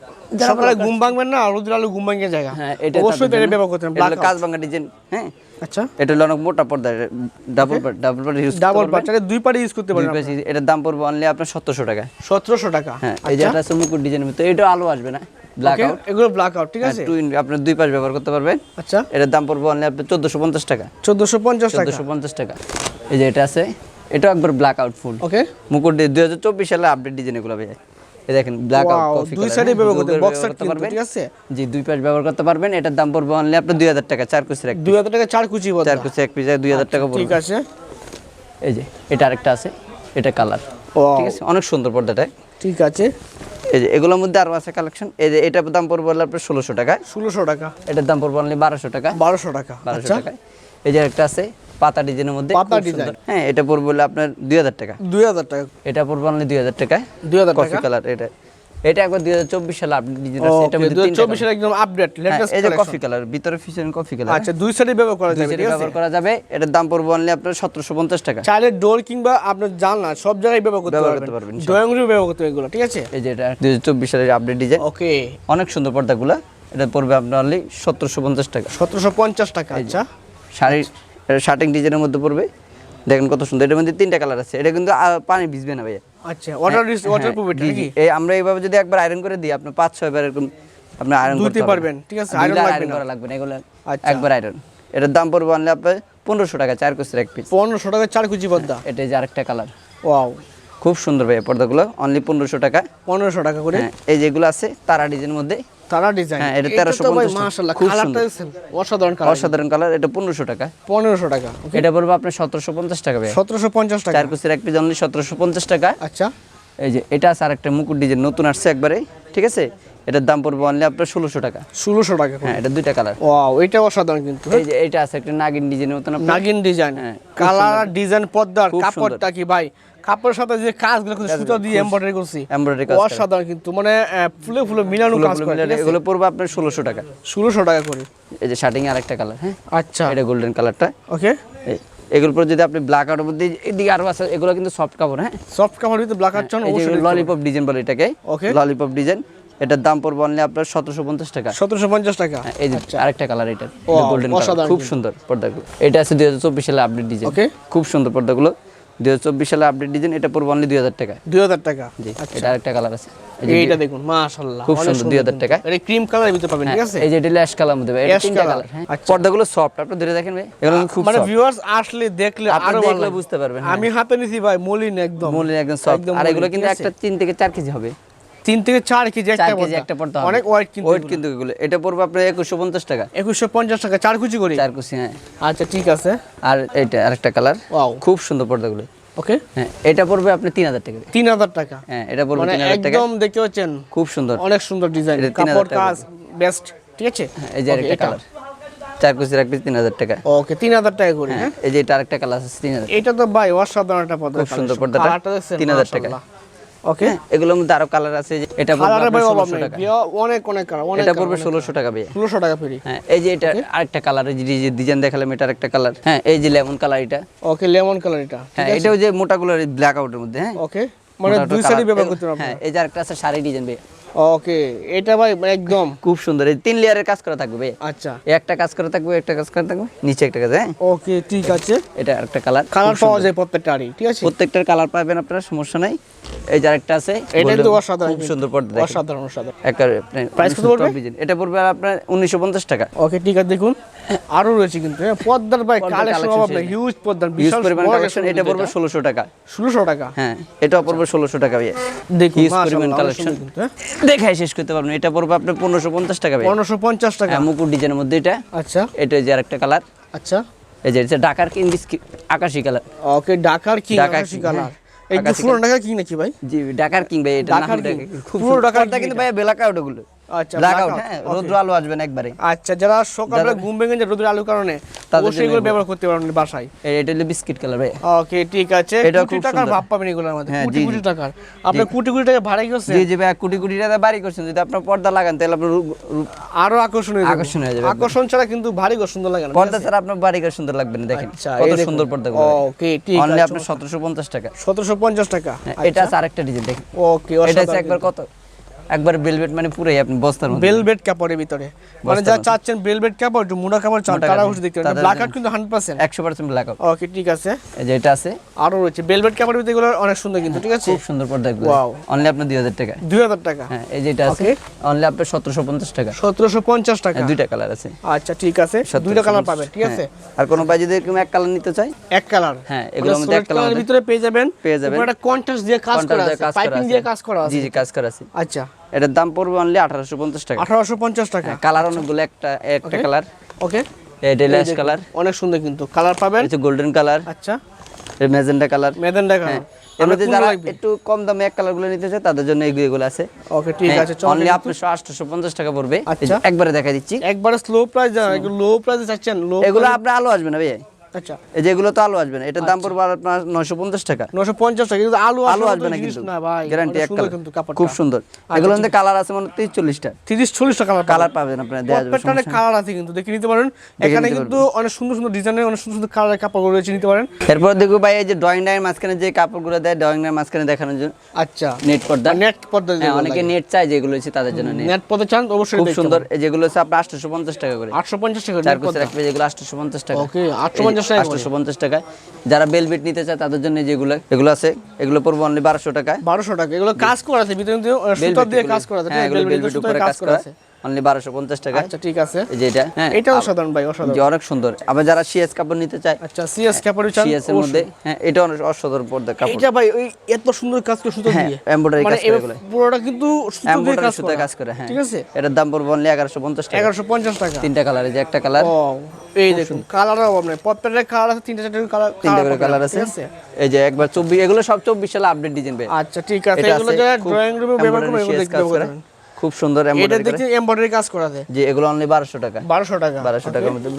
Speaker 2: সকালে ঘুম ভাঙবেন না রোদের আলো ঘুম ভাঙে জায়গা।
Speaker 1: হ্যাঁ এটা
Speaker 2: অবশ্যই এটা ব্যবহার করতেন
Speaker 1: এটা
Speaker 2: ব্ল্যাক
Speaker 1: কাজ ভাঙা ডিজাইন হ্যাঁ?
Speaker 2: আচ্ছা।
Speaker 1: এটা হলো অনেক মোটা পর্দা ডাবল ডাবল ইউজ
Speaker 2: ডাবল দুই পারে ইউজ করতে পারেন
Speaker 1: এটার দাম পড়বে অনলি আপনার সতেরোশো টাকা।
Speaker 2: সতেরোশো টাকা
Speaker 1: হ্যাঁ এই যে এটা আছে মুকুট ডিজাইনের এটা আলো আসবে না। ব্ল্যাক
Speaker 2: এগুলো ব্ল্যাক ঠিক আছে?
Speaker 1: টুইন আপনার দুই পাশ ব্যবহার করতে পারবেন।
Speaker 2: আচ্ছা।
Speaker 1: এটার দাম পড়বে অনলি চোদ্দোশো টাকা।
Speaker 2: চোদ্দোশো পঞ্চাশ টাকা।
Speaker 1: চোদ্দোশো পঞ্চাশ টাকা। এই যে এটা আছে এটা একবার ব্ল্যাক ফুল
Speaker 2: ওকে
Speaker 1: মুকুট দিয়ে দুই হাজার চব্বিশ সালে আপডেট ডিজাইন এগুলো ভাই এই দেখেন ব্ল্যাক আউট কফি
Speaker 2: দুই সাইডে ব্যবহার করতে বক্স কিন্তু ঠিক আছে?
Speaker 1: জি দুই পাশ ব্যবহার করতে পারবেন। এটার দাম পড়বে অনলি আপনার দুই হাজার টাকা চার কুচির এক
Speaker 2: দুই হাজার টাকা চার কুচি বদলা।
Speaker 1: চার কুচি এক পিস দুই হাজার টাকা
Speaker 2: ঠিক আছে।
Speaker 1: এই যে এটা আরেকটা আছে এটা কালার ঠিক আছে অনেক সুন্দর পর্দাটা
Speaker 2: ঠিক আছে।
Speaker 1: এই যে এগুলোর মধ্যে আরও আছে কালেকশন এই যে এটার দাম পড়বে আপনার ষোলোশো টাকা
Speaker 2: ষোলোশো টাকা।
Speaker 1: এটার দাম পড়বে অনলি বারোশো টাকা।
Speaker 2: বারোশো টাকা
Speaker 1: বারোশো
Speaker 2: আচ্ছা।
Speaker 1: টাকা এই যে একটা আছে পাতা ডিজাইনের মধ্যে
Speaker 2: পাতা ডিজাইন।
Speaker 1: হ্যাঁ এটা পড়বে আপনার দুই হাজার টাকা।
Speaker 2: দুই হাজার টাকা।
Speaker 1: এটা পড়বে অনলি দুই হাজার টাকা
Speaker 2: দুই হাজার
Speaker 1: কফি কালার এটা। এটা একবার দুই হাজার চব্বিশ সালে আপডেট ডিজাইন আছে এটা
Speaker 2: ওকে
Speaker 1: মধ্যে
Speaker 2: দুই
Speaker 1: তিনটা
Speaker 2: একদম আপডেট। লেটেস্ট
Speaker 1: হ্যাঁ, এই যে কফি কালার ভিতরে কফি কালার
Speaker 2: আচ্ছা দুই সাইডে ব্যবহার করা যাবে
Speaker 1: ব্যবহার করা যাবে এটার দাম পড়বে অনলি আপনার সতেরোশো পঞ্চাশ টাকা।
Speaker 2: চাইলে ডোর কিংবা আপনার জানলা সব জায়গায় ব্যবহার করতে পারবেন।
Speaker 1: করতে
Speaker 2: ড্রয়িং রুমে ব্যবহার করতে এগুলো ঠিক আছে?
Speaker 1: এই যে এটা দুই হাজার চব্বিশ সালের আপডেট ডিজাইন
Speaker 2: ওকে
Speaker 1: অনেক সুন্দর পর্দাগুলো এটা পড়বে আপনার অনলি সতেরোশো পঞ্চাশ টাকা।
Speaker 2: সতেরোশো পঞ্চাশ টাকা আচ্ছা।
Speaker 1: শাড়ি শার্টিং ডিজাইনের মধ্যে পড়বে। দেখেন কত সুন্দর এটার মধ্যে তিনটা কালার আছে। এটা কিন্তু পানি ভিজবে না ভাইয়া।
Speaker 2: আচ্ছা ওয়াটার ওয়াটার
Speaker 1: হ্যাঁ,
Speaker 2: প্রুফ এটা। নাকি?
Speaker 1: এই আমরা এইভাবে যদি একবার আয়রন করে দিই আপনি পাঁচ ছয় বার এরকম আপনি আয়রন করতে
Speaker 2: পারবেন, ঠিক আছে, iron লাগবে
Speaker 1: আয়রন
Speaker 2: না।
Speaker 1: করা লাগবে না এগুলো
Speaker 2: আচ্ছা।
Speaker 1: একবার আয়রন এটার দাম পড়বে আনলে আপনার পনেরোশো টাকা চার কোসের এক পিস
Speaker 2: পনেরোশো টাকা চার কুচি পর্দা
Speaker 1: এটা যে আরেকটা কালার
Speaker 2: ওয়াও।
Speaker 1: খুব সুন্দর ভাই পর্দাগুলো অনলি পনেরোশো টাকা।
Speaker 2: পনেরোশো টাকা করে?
Speaker 1: হ্যাঁ এই যেগুলো আছে তারা ডিজাইনের মধ্যে
Speaker 2: তারা ডিজাইন
Speaker 1: হ্যাঁ, এটা 1350 টাকা।
Speaker 2: মাশাআল্লাহ কালারটা অসাধারণ কালার
Speaker 1: অসাধারণ কালার এটা পনেরোশো টাকা।
Speaker 2: পনেরোশো টাকা
Speaker 1: এটা পড়বে আপনার সতেরোশো পঞ্চাশ টাকা ভাই
Speaker 2: সতেরোশো পঞ্চাশ টাকা।
Speaker 1: চার কোসের এক পিস অনলি সতেরোশো পঞ্চাশ টাকা।
Speaker 2: আচ্ছা।
Speaker 1: এই যে এটা আছে আরেকটা মুকুট ডিজাইন নতুন আসছে একবারে ঠিক আছে? এটার দাম পড়বে অনলি আপনার ষোলোশো টাকা।
Speaker 2: ষোলোশো টাকা
Speaker 1: হ্যাঁ এটা দুইটা কালার
Speaker 2: ওয়াও এটা অসাধারণ কিন্তু
Speaker 1: এই যে এটা আছে একটা নাগিন ডিজাইনের মতন
Speaker 2: নাগিন ডিজাইন
Speaker 1: হ্যাঁ,
Speaker 2: কালার ডিজাইন পদ্মার কাপড়টা কি ভাই? কাপড়ের সাথে যে কাজগুলো করছি সুতো দিয়ে এমব্রয়ডারি করছি।
Speaker 1: এমব্রয়ডারি কাজ
Speaker 2: অসাধারণ কিন্তু মানে ফুলে ফুলে মিলানো কাজ করে
Speaker 1: এগুলো পড়বে আপনার টাকা।
Speaker 2: ষোলোশো টাকা করে।
Speaker 1: এই যে শার্টিং আরেকটা কালার হ্যাঁ?
Speaker 2: আচ্ছা।
Speaker 1: এটা গোল্ডেন কালারটা
Speaker 2: ওকে
Speaker 1: এগুলোর পর যদি আপনি ব্ল্যাক আউটের মধ্যে এদিকে আরও আছে এগুলো কিন্তু সফট কাপড় হ্যাঁ?
Speaker 2: সফট কাপড় ভিতরে ব্ল্যাক আর চান অবশ্যই
Speaker 1: ললিপপ ডিজাইন বলে এটাকে।
Speaker 2: Okay.
Speaker 1: ললিপপ ডিজাইন এটার দাম পড়বে অনলি আপনার সতেরোশো পঞ্চাশ টাকা।
Speaker 2: সতেরোশো পঞ্চাশ টাকা?
Speaker 1: হ্যাঁ, এই যে আরেকটা কালার এটা গোল্ডেন খুব সুন্দর পর্দাগুলো। এটা আছে দুই হাজার চব্বিশ সালে আপডেট ডিজাইন
Speaker 2: Okay.
Speaker 1: খুব সুন্দর পর্দাগুলো। দুই হাজার চব্বিশ সালে আপডেট ডিজাইন এটা পড়বে অনলি দুই হাজার টাকা।
Speaker 2: দুই হাজার টাকা।
Speaker 1: জি এটা আরেকটা কালার আছে।
Speaker 2: এইটা দেখুন মাশাআল্লাহ
Speaker 1: খুব সুন্দর, 2000 টাকা।
Speaker 2: এটা ক্রিম কালারের ভিতরে পাবেন ঠিক আছে?
Speaker 1: এই যে এটা ল্যাশ কালার মধ্যে এটা তিনটা কালার
Speaker 2: আচ্ছা।
Speaker 1: পর্দাগুলো সফট আপনি ধরে দেখেন ভাই এগুলো খুব
Speaker 2: মানে ভিউয়ার্স আসলে দেখলে আরও ভালো
Speaker 1: বুঝতে পারবেন।
Speaker 2: আমি হাতে নিছি ভাই মলিন একদম।
Speaker 1: মূল একদম সফট আর এগুলো কিন্তু একটা তিন থেকে চার কেজি হবে।
Speaker 2: তিন থেকে চার কেজি একটা
Speaker 1: কেজি একটা পড়তে
Speaker 2: অনেক ওয়েট কিন্তু
Speaker 1: ওয়েট কিন্তু এগুলো। এটা পড়বে আপনার একুশশো পঞ্চাশ টাকা।
Speaker 2: একুশশো পঞ্চাশ টাকা চার কুচি করে।
Speaker 1: চার কুচি হ্যাঁ।
Speaker 2: আচ্ছা ঠিক আছে।
Speaker 1: আর এইটা আরেকটা কালার। খুব সুন্দর পর্দাগুলো।
Speaker 2: ওকে।
Speaker 1: হ্যাঁ এটা পড়বে আপনি তিন হাজার টাকা
Speaker 2: তিন হাজার টাকা।
Speaker 1: হ্যাঁ এটা পড়বে
Speaker 2: মানে
Speaker 1: তিন হাজার টাকা।
Speaker 2: একদম দেখতে পাচ্ছেন?
Speaker 1: খুব সুন্দর।
Speaker 2: অনেক সুন্দর ডিজাইন
Speaker 1: এটা 3000
Speaker 2: কাপড় কাজ বেস্ট ঠিক আছে?
Speaker 1: হ্যাঁ, এই যে আরেকটা কালার। চার কুচি রাখবে তিন হাজার টাকা।
Speaker 2: ওকে তিন হাজার টাকা করে হ্যাঁ
Speaker 1: এই যে এটা আরেকটা কালার আছে তিন হাজার
Speaker 2: এটা তো ভাই অসাধারণ একটা পর্দা
Speaker 1: খুব সুন্দর পর্দাটা, 3000 টাকা।
Speaker 2: ওকে
Speaker 1: হ্যাঁ, এগুলোর মধ্যে আরও কালার আছে এটা
Speaker 2: কালারের ভাই অভাব
Speaker 1: 1600 টাকা।
Speaker 2: অনেক অনেক কালার অনেক
Speaker 1: এটা পড়বে ষোলোশো টাকা ভাই
Speaker 2: ষোলোশো টাকা ফ্রি।
Speaker 1: হ্যাঁ এই যে এটা আরেকটা কালার এই যে ডিজাইন দেখালাম এটা আরেকটা কালার হ্যাঁ এই যে লেমন কালার এটা।
Speaker 2: ওকে লেমন কালার এটা।
Speaker 1: হ্যাঁ এটা ওই যে মোটা গুলো ব্ল্যাক আউটের মধ্যে হ্যাঁ।
Speaker 2: ওকে মানে দুই। সাইডে ব্যবহার করতে পারবেন।
Speaker 1: হ্যাঁ এই যে আরেকটা আছে শাড়ি ডিজাইন ভাইয়া
Speaker 2: ওকে এটা ভাই মানে একদম। *laughs*
Speaker 1: খুব সুন্দর এই তিন লেয়ারের কাজ করা থাকবে।
Speaker 2: আচ্ছা।
Speaker 1: একটা কাজ করা থাকবে একটা কাজ করা থাকবে নিচে একটা কাজ হ্যাঁ?
Speaker 2: ওকে ঠিক আছে।
Speaker 1: এটা আরেকটা কালার
Speaker 2: কালার পাওয়া যায় প্রত্যেকটারই ঠিক আছে?
Speaker 1: প্রত্যেকটার কালার পাবেন আপনারা সমস্যা নাই। এই যে আরেকটা আছে
Speaker 2: এটা
Speaker 1: golden,
Speaker 2: অসাধারণ
Speaker 1: খুব সুন্দর পর্দা দেখেন।
Speaker 2: অসাধারণ অসাধারণ।
Speaker 1: একবার
Speaker 2: Price কত পড়বে?
Speaker 1: এটা পড়বে আপনার উনিশশো পঞ্চাশ টাকা।
Speaker 2: ওকে ঠিক আছে দেখুন। আরও রয়েছে কিন্তু হ্যাঁ, পদ্মার ভাই কালেকশন নেই। হিউজ পদ্মার বিশাল
Speaker 1: পরিমাণ কালেকশন এটা পড়বে
Speaker 2: কিন্তু
Speaker 1: ষোলোশো টাকা।
Speaker 2: ষোলোশো টাকা?
Speaker 1: হ্যাঁ এটাও পড়বে ষোলোশো টাকা ভাইয়া।
Speaker 2: দেখুন
Speaker 1: Huge পরিমাণ
Speaker 2: মাশাআল্লাহ,
Speaker 1: দেখাই শেষ করতে পারবেন এটা পড়বে আপনার পনেরোশো পঞ্চাশ টাকা
Speaker 2: পনেরোশো পঞ্চাশ টাকা।
Speaker 1: হ্যাঁ মুকুট ডিজাইনের মধ্যে এটা।
Speaker 2: আচ্ছা।
Speaker 1: এটা যে আরেকটা কালার
Speaker 2: আচ্ছা।
Speaker 1: এই যে এটা ঢাকার কিংবিস আকাশি কালার
Speaker 2: ওকে ঢাকার কিং আকাশি কালার
Speaker 1: হ্যাঁ।
Speaker 2: এই পুরো ঢাকার কিং নাকি ভাই?
Speaker 1: জি ঢাকার কিং ভাই এটা
Speaker 2: ঢাকার
Speaker 1: খুব
Speaker 2: পুরো ঢাকার
Speaker 1: ঢাকার কিন্তু ভাই বেলাকা আউট ওগুলো
Speaker 2: আচ্ছা
Speaker 1: ব্ল্যাক
Speaker 2: black
Speaker 1: আউট
Speaker 2: out,
Speaker 1: হ্যাঁ রোদ্র আলো আসবে না একবারে।
Speaker 2: আচ্ছা যারা সকালে ঘুম ভেঙে যায় রোদের আলুর কারণে
Speaker 1: তাদের
Speaker 2: অবশ্যই
Speaker 1: জন্য
Speaker 2: এগুলো
Speaker 1: এগুলো।
Speaker 2: ব্যবহার করতে পারবেন বাসায়।
Speaker 1: এটা হলো বিস্কিট কালার ভাই।
Speaker 2: ওকে ঠিক আছে।
Speaker 1: এটাও
Speaker 2: কোটি টাকার ভাব পাবেন এগুলোর মধ্যে।
Speaker 1: হ্যাঁ,
Speaker 2: কোটি কোটি টাকার। আপনি কোটি কোটি টাকা ভাড়া গেছে
Speaker 1: জি জি ভাই কোটি কোটি টাকা বাড়ি করছেন। যদি আপনার পর্দা লাগান তাহলে আপনার
Speaker 2: আরও।
Speaker 1: আকর্ষণ হয়ে যাবে।
Speaker 2: আকর্ষণ ছাড়া কিন্তু ভারী গো সুন্দর লাগে না
Speaker 1: পর্দা ছাড়া আপনার বাড়ি ঘর সুন্দর লাগবে না দেখেন।
Speaker 2: আচ্ছা,
Speaker 1: কত সুন্দর পর্দা
Speaker 2: ওকে ঠিক আছে।
Speaker 1: টাকা। হ্যাঁ, এটা আছে আরেকটা ডিজাইন দেখেন।
Speaker 2: ওকে
Speaker 1: এটা একবার কত একবার বেলভেট মানে পুরাই আপনি বস্তার মধ্যে।
Speaker 2: বেলভেট কাপড়ের ভিতরে। মানে যা চাচ্ছেন বেলভেট কাপড় একটু মোটা কাপড় চান তারা। অবশ্যই দেখতে পারেন ব্ল্যাক
Speaker 1: জন্য-
Speaker 2: কিন্তু হান্ড্রেড পার্সেন্ট
Speaker 1: একশো পার্সেন্ট ব্ল্যাক আউট
Speaker 2: ওকে ঠিক আছে।
Speaker 1: এই যে এটা আছে।
Speaker 2: আরও রয়েছে। বেলভেট কাপড়ের ভিতরে এগুলো অনেক সুন্দর কিন্তু ঠিক আছে?
Speaker 1: খুব সুন্দর পর্দা এগুলো
Speaker 2: Wow.
Speaker 1: অনলি দুই হাজার টাকা।
Speaker 2: দুই হাজার টাকা।
Speaker 1: হ্যাঁ এই যে এটা আছে। অনলি সতেরোশো পঞ্চাশ টাকা।
Speaker 2: সতেরোশো পঞ্চাশ টাকা।
Speaker 1: হ্যাঁ, দুইটা কালার আছে।
Speaker 2: আচ্ছা ঠিক আছে। দুইটা কালার পাবেন ঠিক আছে?
Speaker 1: হ্যাঁ। আর কোনো ভাই যদি এরকম এক কালার নিতে চাই
Speaker 2: এক কালার
Speaker 1: হ্যাঁ, এগুলোর মধ্যে এক
Speaker 2: কালারের ভিতরে পেয়ে যাবেন।
Speaker 1: পেয়ে যাবেন।
Speaker 2: একটা কন্ট্রাস্ট দিয়ে কাজ করা আছে পাইপিং দিয়ে কাজ করা আছে
Speaker 1: জি জি কাজ করা আছে।
Speaker 2: আচ্ছা।
Speaker 1: এটার দাম পড়বে অনলি আঠারোশো পঞ্চাশ টাকা।
Speaker 2: আঠারোশো পঞ্চাশ টাকা।
Speaker 1: কালার অনেকগুলো একটা একটা কালার
Speaker 2: ওকে
Speaker 1: এটা ল্যাশ কালার
Speaker 2: অনেক সুন্দর কিন্তু। কালার পাবেন?
Speaker 1: এটা গোল্ডেন কালার
Speaker 2: আচ্ছা।
Speaker 1: ম্যাজেন্টা কালার
Speaker 2: মেদেনটা কালার
Speaker 1: হ্যাঁ যারা একটু কম দামে এক কালারগুলো নিতে চায় তাদের জন্য এগুলো এগুলো আছে।
Speaker 2: ওকে ঠিক আছে চল
Speaker 1: অনলি আপনার আটশোশো পঞ্চাশ টাকা পড়বে।
Speaker 2: আচ্ছা।
Speaker 1: একবারে দেখা দিচ্ছি।
Speaker 2: একবারে স্লো প্রাইস জানা একটু লো প্রাইসে চাচ্ছেন লো
Speaker 1: এগুলো আপনার আলো আসবে না ভাই
Speaker 2: আচ্ছা।
Speaker 1: এই যে তো আলো আসবে না এটার দাম পড়বে আপনার নয়শো পঞ্চাশ টাকা।
Speaker 2: নশো পঞ্চাশ টাকা কিন্তু আলু
Speaker 1: আলো আসবে না কিন্তু।
Speaker 2: না ভাই
Speaker 1: গ্যারান্টি এক কালার
Speaker 2: কিন্তু কাপড়টা।
Speaker 1: খুব সুন্দর এগুলোর মধ্যে কালার আছে মনে তিরিশ চল্লিশটা।
Speaker 2: তিরিশ চল্লিশ টাকা কালার
Speaker 1: কালার পাবেন আপনার যাবে
Speaker 2: প্রত্যেকটা কালার আছে কিন্তু দেখে নিতে পারেন। এখানে কিন্তু অনেক সুন্দর সুন্দর ডিজাইনের অনেক সুন্দর সুন্দর কালারের কাপড় রয়েছে নিতে পারেন।
Speaker 1: এরপর দেখো ভাই এই যে ড্রয়িং ডায়ের মাঝখানে যে কাপড়গুলো দেয় ড্রয়িং ডায়ের মাঝখানে দেখানোর জন্য
Speaker 2: আচ্ছা।
Speaker 1: নেট পর্দা।
Speaker 2: নেট পদ্ধতি
Speaker 1: হ্যাঁ অনেকে নেট চায় যেগুলো হচ্ছে তাদের জন্য নেট।
Speaker 2: নেট পদ্ধতি চান অবশ্যই
Speaker 1: খুব সুন্দর। এই যেগুলো হচ্ছে আপনার আটশোশো পঞ্চাশ টাকা করে।
Speaker 2: আটশো পঞ্চাশ টাকা
Speaker 1: চার কোচের এক পেজ এগুলো আটশোশো পঞ্চাশ টাকা।
Speaker 2: ওকে আটশো পঞ্চাশ টাকা করে।
Speaker 1: আটশোশো পঞ্চাশ টাকা যারা বেলবেট নিতে চায় তাদের জন্য যেগুলো এগুলো আছে এগুলো পড়ব অনলি বারোশো টাকায়।
Speaker 2: বারোশো টাকা এগুলো কাজ করা আছে ভিতরে দিয়ে কাজ করা আছে
Speaker 1: হ্যাঁ এগুলো বেলবেট উপরে
Speaker 2: কাজ
Speaker 1: কাজ
Speaker 2: করা
Speaker 1: করা।
Speaker 2: আছে।
Speaker 1: অনলি বারোশো পঞ্চাশ টাকা।
Speaker 2: আচ্ছা ঠিক আছে।
Speaker 1: এই যে এটা হ্যাঁ।
Speaker 2: এটা অসাধারণ ভাই অসাধারণ।
Speaker 1: যে অনেক সুন্দর। আবার যারা সিএস কাপড় নিতে চায়
Speaker 2: আচ্ছা সিএস কাপড় চান
Speaker 1: সিএস এর মধ্যে হ্যাঁ এটা অনেক অসাধারণ পর্দা কাপড়।
Speaker 2: এটা ভাই ওই এত সুন্দর কাজ করে সুতো
Speaker 1: হ্যাঁ
Speaker 2: দিয়ে।
Speaker 1: এমব্রয়ডারি
Speaker 2: মানে
Speaker 1: কাজ করে এগুলো।
Speaker 2: পুরোটা কিন্তু সুতো দিয়ে কাজ করা।
Speaker 1: কাজ করে হ্যাঁ।
Speaker 2: ঠিক আছে?
Speaker 1: এটার দাম পড়বে অনলি এগারোশো পঞ্চাশ টাকা।
Speaker 2: এগারোশো পঞ্চাশ টাকা।
Speaker 1: তিনটা কালার এই যে একটা কালার
Speaker 2: ও এই দেখুন কালার নেই। প্রত্যেকটা কালার আছে তিনটা চারটে কালার
Speaker 1: তিনটা করে কালার আছে। এই যে একবার চব্বিশ এগুলো সব চব্বিশ সালে আপডেট ডিজাইন পেয়ে
Speaker 2: আচ্ছা ঠিক আছে। এগুলো যারা ড্রয়িং রুমে ব্যবহার করবে এগুলো দেখতে। করবেন।
Speaker 1: খুব সুন্দর
Speaker 2: এটা দেখি এমব্রয়ডারি কাজ করা আছে
Speaker 1: যে এগুলো অনলি বারোশো টাকা।
Speaker 2: বারোশো টাকা
Speaker 1: বারোশো টাকার মধ্যে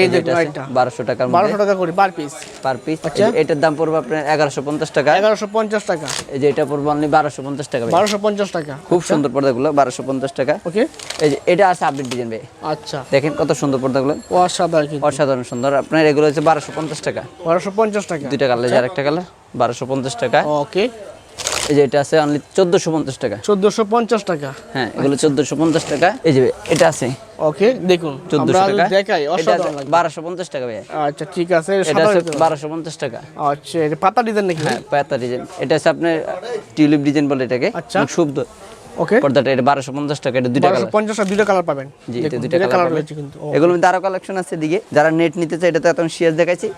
Speaker 2: এই যে এটা
Speaker 1: বারোশো টাকার মধ্যে।
Speaker 2: বারোশো টাকা করে পার পিস
Speaker 1: পার পিস
Speaker 2: আচ্ছা।
Speaker 1: এটার দাম পড়বে আপনার এগারোশো পঞ্চাশ টাকা।
Speaker 2: এগারোশো পঞ্চাশ টাকা।
Speaker 1: এই যে এটা পড়বে অনলি বারোশো পঞ্চাশ টাকা ভাই।
Speaker 2: বারোশো পঞ্চাশ টাকা।
Speaker 1: খুব সুন্দর পর্দাগুলো বারোশো পঞ্চাশ টাকা।
Speaker 2: ওকে
Speaker 1: এই যে এটা আছে আপডেট ডিজাইন ভাই।
Speaker 2: আচ্ছা।
Speaker 1: দেখেন কত সুন্দর পর্দাগুলো।
Speaker 2: অসাধারণ কিন্তু।
Speaker 1: অসাধারণ সুন্দর। আপনার এগুলো হচ্ছে বারোশো পঞ্চাশ টাকা।
Speaker 2: বারোশো পঞ্চাশ টাকা।
Speaker 1: দুইটা কালার যার একটা কালার বারোশো পঞ্চাশ টাকা।
Speaker 2: ওকে
Speaker 1: এই যে এটা আছে অনলি চোদ্দোশো পঞ্চাশ টাকা।
Speaker 2: চোদ্দোশো পঞ্চাশ টাকা।
Speaker 1: হ্যাঁ এগুলো চোদ্দোশো পঞ্চাশ টাকা। এই যে এটা আছে।
Speaker 2: ওকে দেখুন
Speaker 1: চোদ্দোশো টাকা।
Speaker 2: দেখাই
Speaker 1: এটা
Speaker 2: অসাধারণ
Speaker 1: আছে
Speaker 2: লাগে
Speaker 1: বারোশো পঞ্চাশ টাকা ভাই
Speaker 2: আচ্ছা ঠিক আছে
Speaker 1: এটা আছে বারোশো পঞ্চাশ টাকা।
Speaker 2: আচ্ছা এটা পাতা ডিজাইন নাকি
Speaker 1: হ্যাঁ পাতা ডিজাইন। এটা আছে আপনার টিউলিপ ডিজাইন বলে এটাকে।
Speaker 2: আচ্ছা।
Speaker 1: অনেক
Speaker 2: ওকে।
Speaker 1: পর্দাটা এটা বারোশো পঞ্চাশ টাকা এটা দুইটা কালার
Speaker 2: পঞ্চাশ আর দুইটা কালার পাবেন।
Speaker 1: জি এটা দুইটা কালার
Speaker 2: রয়েছে কিন্তু ও,
Speaker 1: এগুলোর মধ্যে আরও কালেকশন আছে দিকে যারা নেট নিতে চায় এটা তো এত শেয়ার দেখাইছি।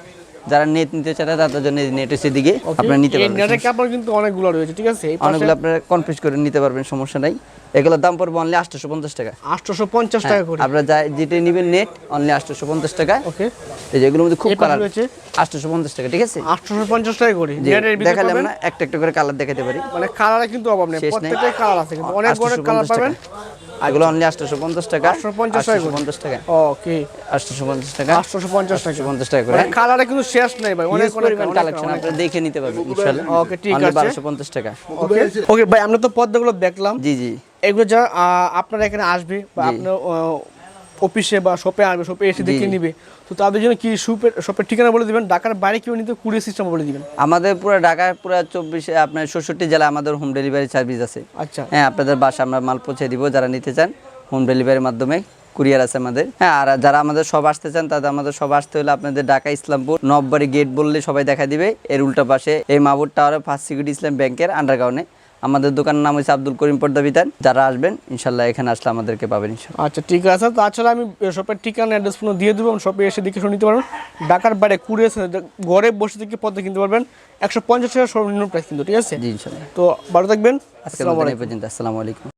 Speaker 1: যারা নেট নিতে চায় তাদের জন্য নেট হচ্ছে দিকে আপনারা নিতে
Speaker 2: এই
Speaker 1: পারবেন।
Speaker 2: নেটের কাপড় কিন্তু অনেকগুলো রয়েছে ঠিক আছে?
Speaker 1: অনেকগুলো আপনারা কনফিউজ করে নিতে পারবেন সমস্যা নাই। এগুলোর দাম পড়বে অনলি আটশোশো পঞ্চাশ টাকা।
Speaker 2: আটশোশো পঞ্চাশ টাকা করে।
Speaker 1: আপনারা যা যেটা নেবেন নেট অনলি আটশোশো পঞ্চাশ টাকা।
Speaker 2: ওকে
Speaker 1: এই যে এগুলোর মধ্যে খুব কালার
Speaker 2: রয়েছে?
Speaker 1: আটশোশো পঞ্চাশ টাকা ঠিক আছে?
Speaker 2: আটশোশো পঞ্চাশ টাকা করে। নেটের ভিতরে
Speaker 1: দেখালাম না একটা একটা করে কালার দেখাতে পারি।
Speaker 2: মানে কালারে কিন্তু অভাব নেই প্রত্যেকটাই কালার আছে কিন্তু অনেক অনেক কালার পাবেন।
Speaker 1: এগুলো অনলি আটশোশো পঞ্চাশ টাকা।
Speaker 2: 850 টাকা করে।
Speaker 1: পঞ্চাশ টাকা।
Speaker 2: ওকে
Speaker 1: আটশোশো পঞ্চাশ টাকা।
Speaker 2: আটশোশো পঞ্চাশ টাকা।
Speaker 1: আটশোশো পঞ্চাশ টাকা করে।
Speaker 2: মানে কালারে কিন্তু শেষ নেই ভাই অনেক অনেক
Speaker 1: কালেকশন আপনারা দেখে নিতে পারবেন ইনশাআল্লাহ
Speaker 2: ওকে, ঠিক আছে।
Speaker 1: 1250 টাকা।
Speaker 2: ওকে ওকে ভাই আমরা তো পদ্মাগুলো দেখলাম।
Speaker 1: জি জি।
Speaker 2: এগুলো যা আপনারা এখানে আসবে বা আপনার অফিসে বা শপে আসবে শপে এসে দেখে নিবে। তো তাদের জন্য কি শপের শপের ঠিকানা বলে দিবেন? ঢাকার বাইরে কেউ নিতে কুরিয়ার সিস্টেম বলে দিবেন?
Speaker 1: আমাদের পুরো ঢাকার পুরো চব্বিশে আপনার ষষট্টি জেলা আমাদের হোম ডেলিভারি সার্ভিস আছে।
Speaker 2: আচ্ছা।
Speaker 1: হ্যাঁ আপনাদের বাসা আমরা মাল পৌঁছে দিব যারা নিতে চান হোম ডেলিভারির মাধ্যমে। কুরিয়ার আছে আমাদের। হ্যাঁ আর যারা আমাদের সব আসতে চান তাদের আমাদের সব আসতে হলে আপনাদের ঢাকা ইসলামপুর নববাড়ি গেট বললে সবাই দেখা দিবে। এর উল্টা পাশে এই মাহবুর টাওয়ারে ফার্স্ট সিকিউরিটি ইসলাম ব্যাংকের আন্ডারগ্রাউন্ডে আমাদের দোকানের নাম হচ্ছে আব্দুল করিম পর্দা বিতান যারা আসবেন ইনশাল্লাহ এখানে আসলে আমাদেরকে পাবেন
Speaker 2: আচ্ছা ঠিক আছে। তাছাড়া আমি শপের ঠিকানা অ্যাড্রেস ফোন দিয়ে দেবো। শপে এসে দেখে শুনে নিতে পারবেন ঢাকার বাইরে কুরিয়ার ঘরে বসে থেকে পদ্মা কিনতে পারবেন। একশো পঞ্চাশ টাকা সর্বনিম্ন প্রাইস কিন্তু ঠিক আছে?
Speaker 1: জি ইনশাল্লাহ।
Speaker 2: তো ভালো থাকবেন।
Speaker 1: আজকে পর্যন্ত। আসসালামু আলাইকুম।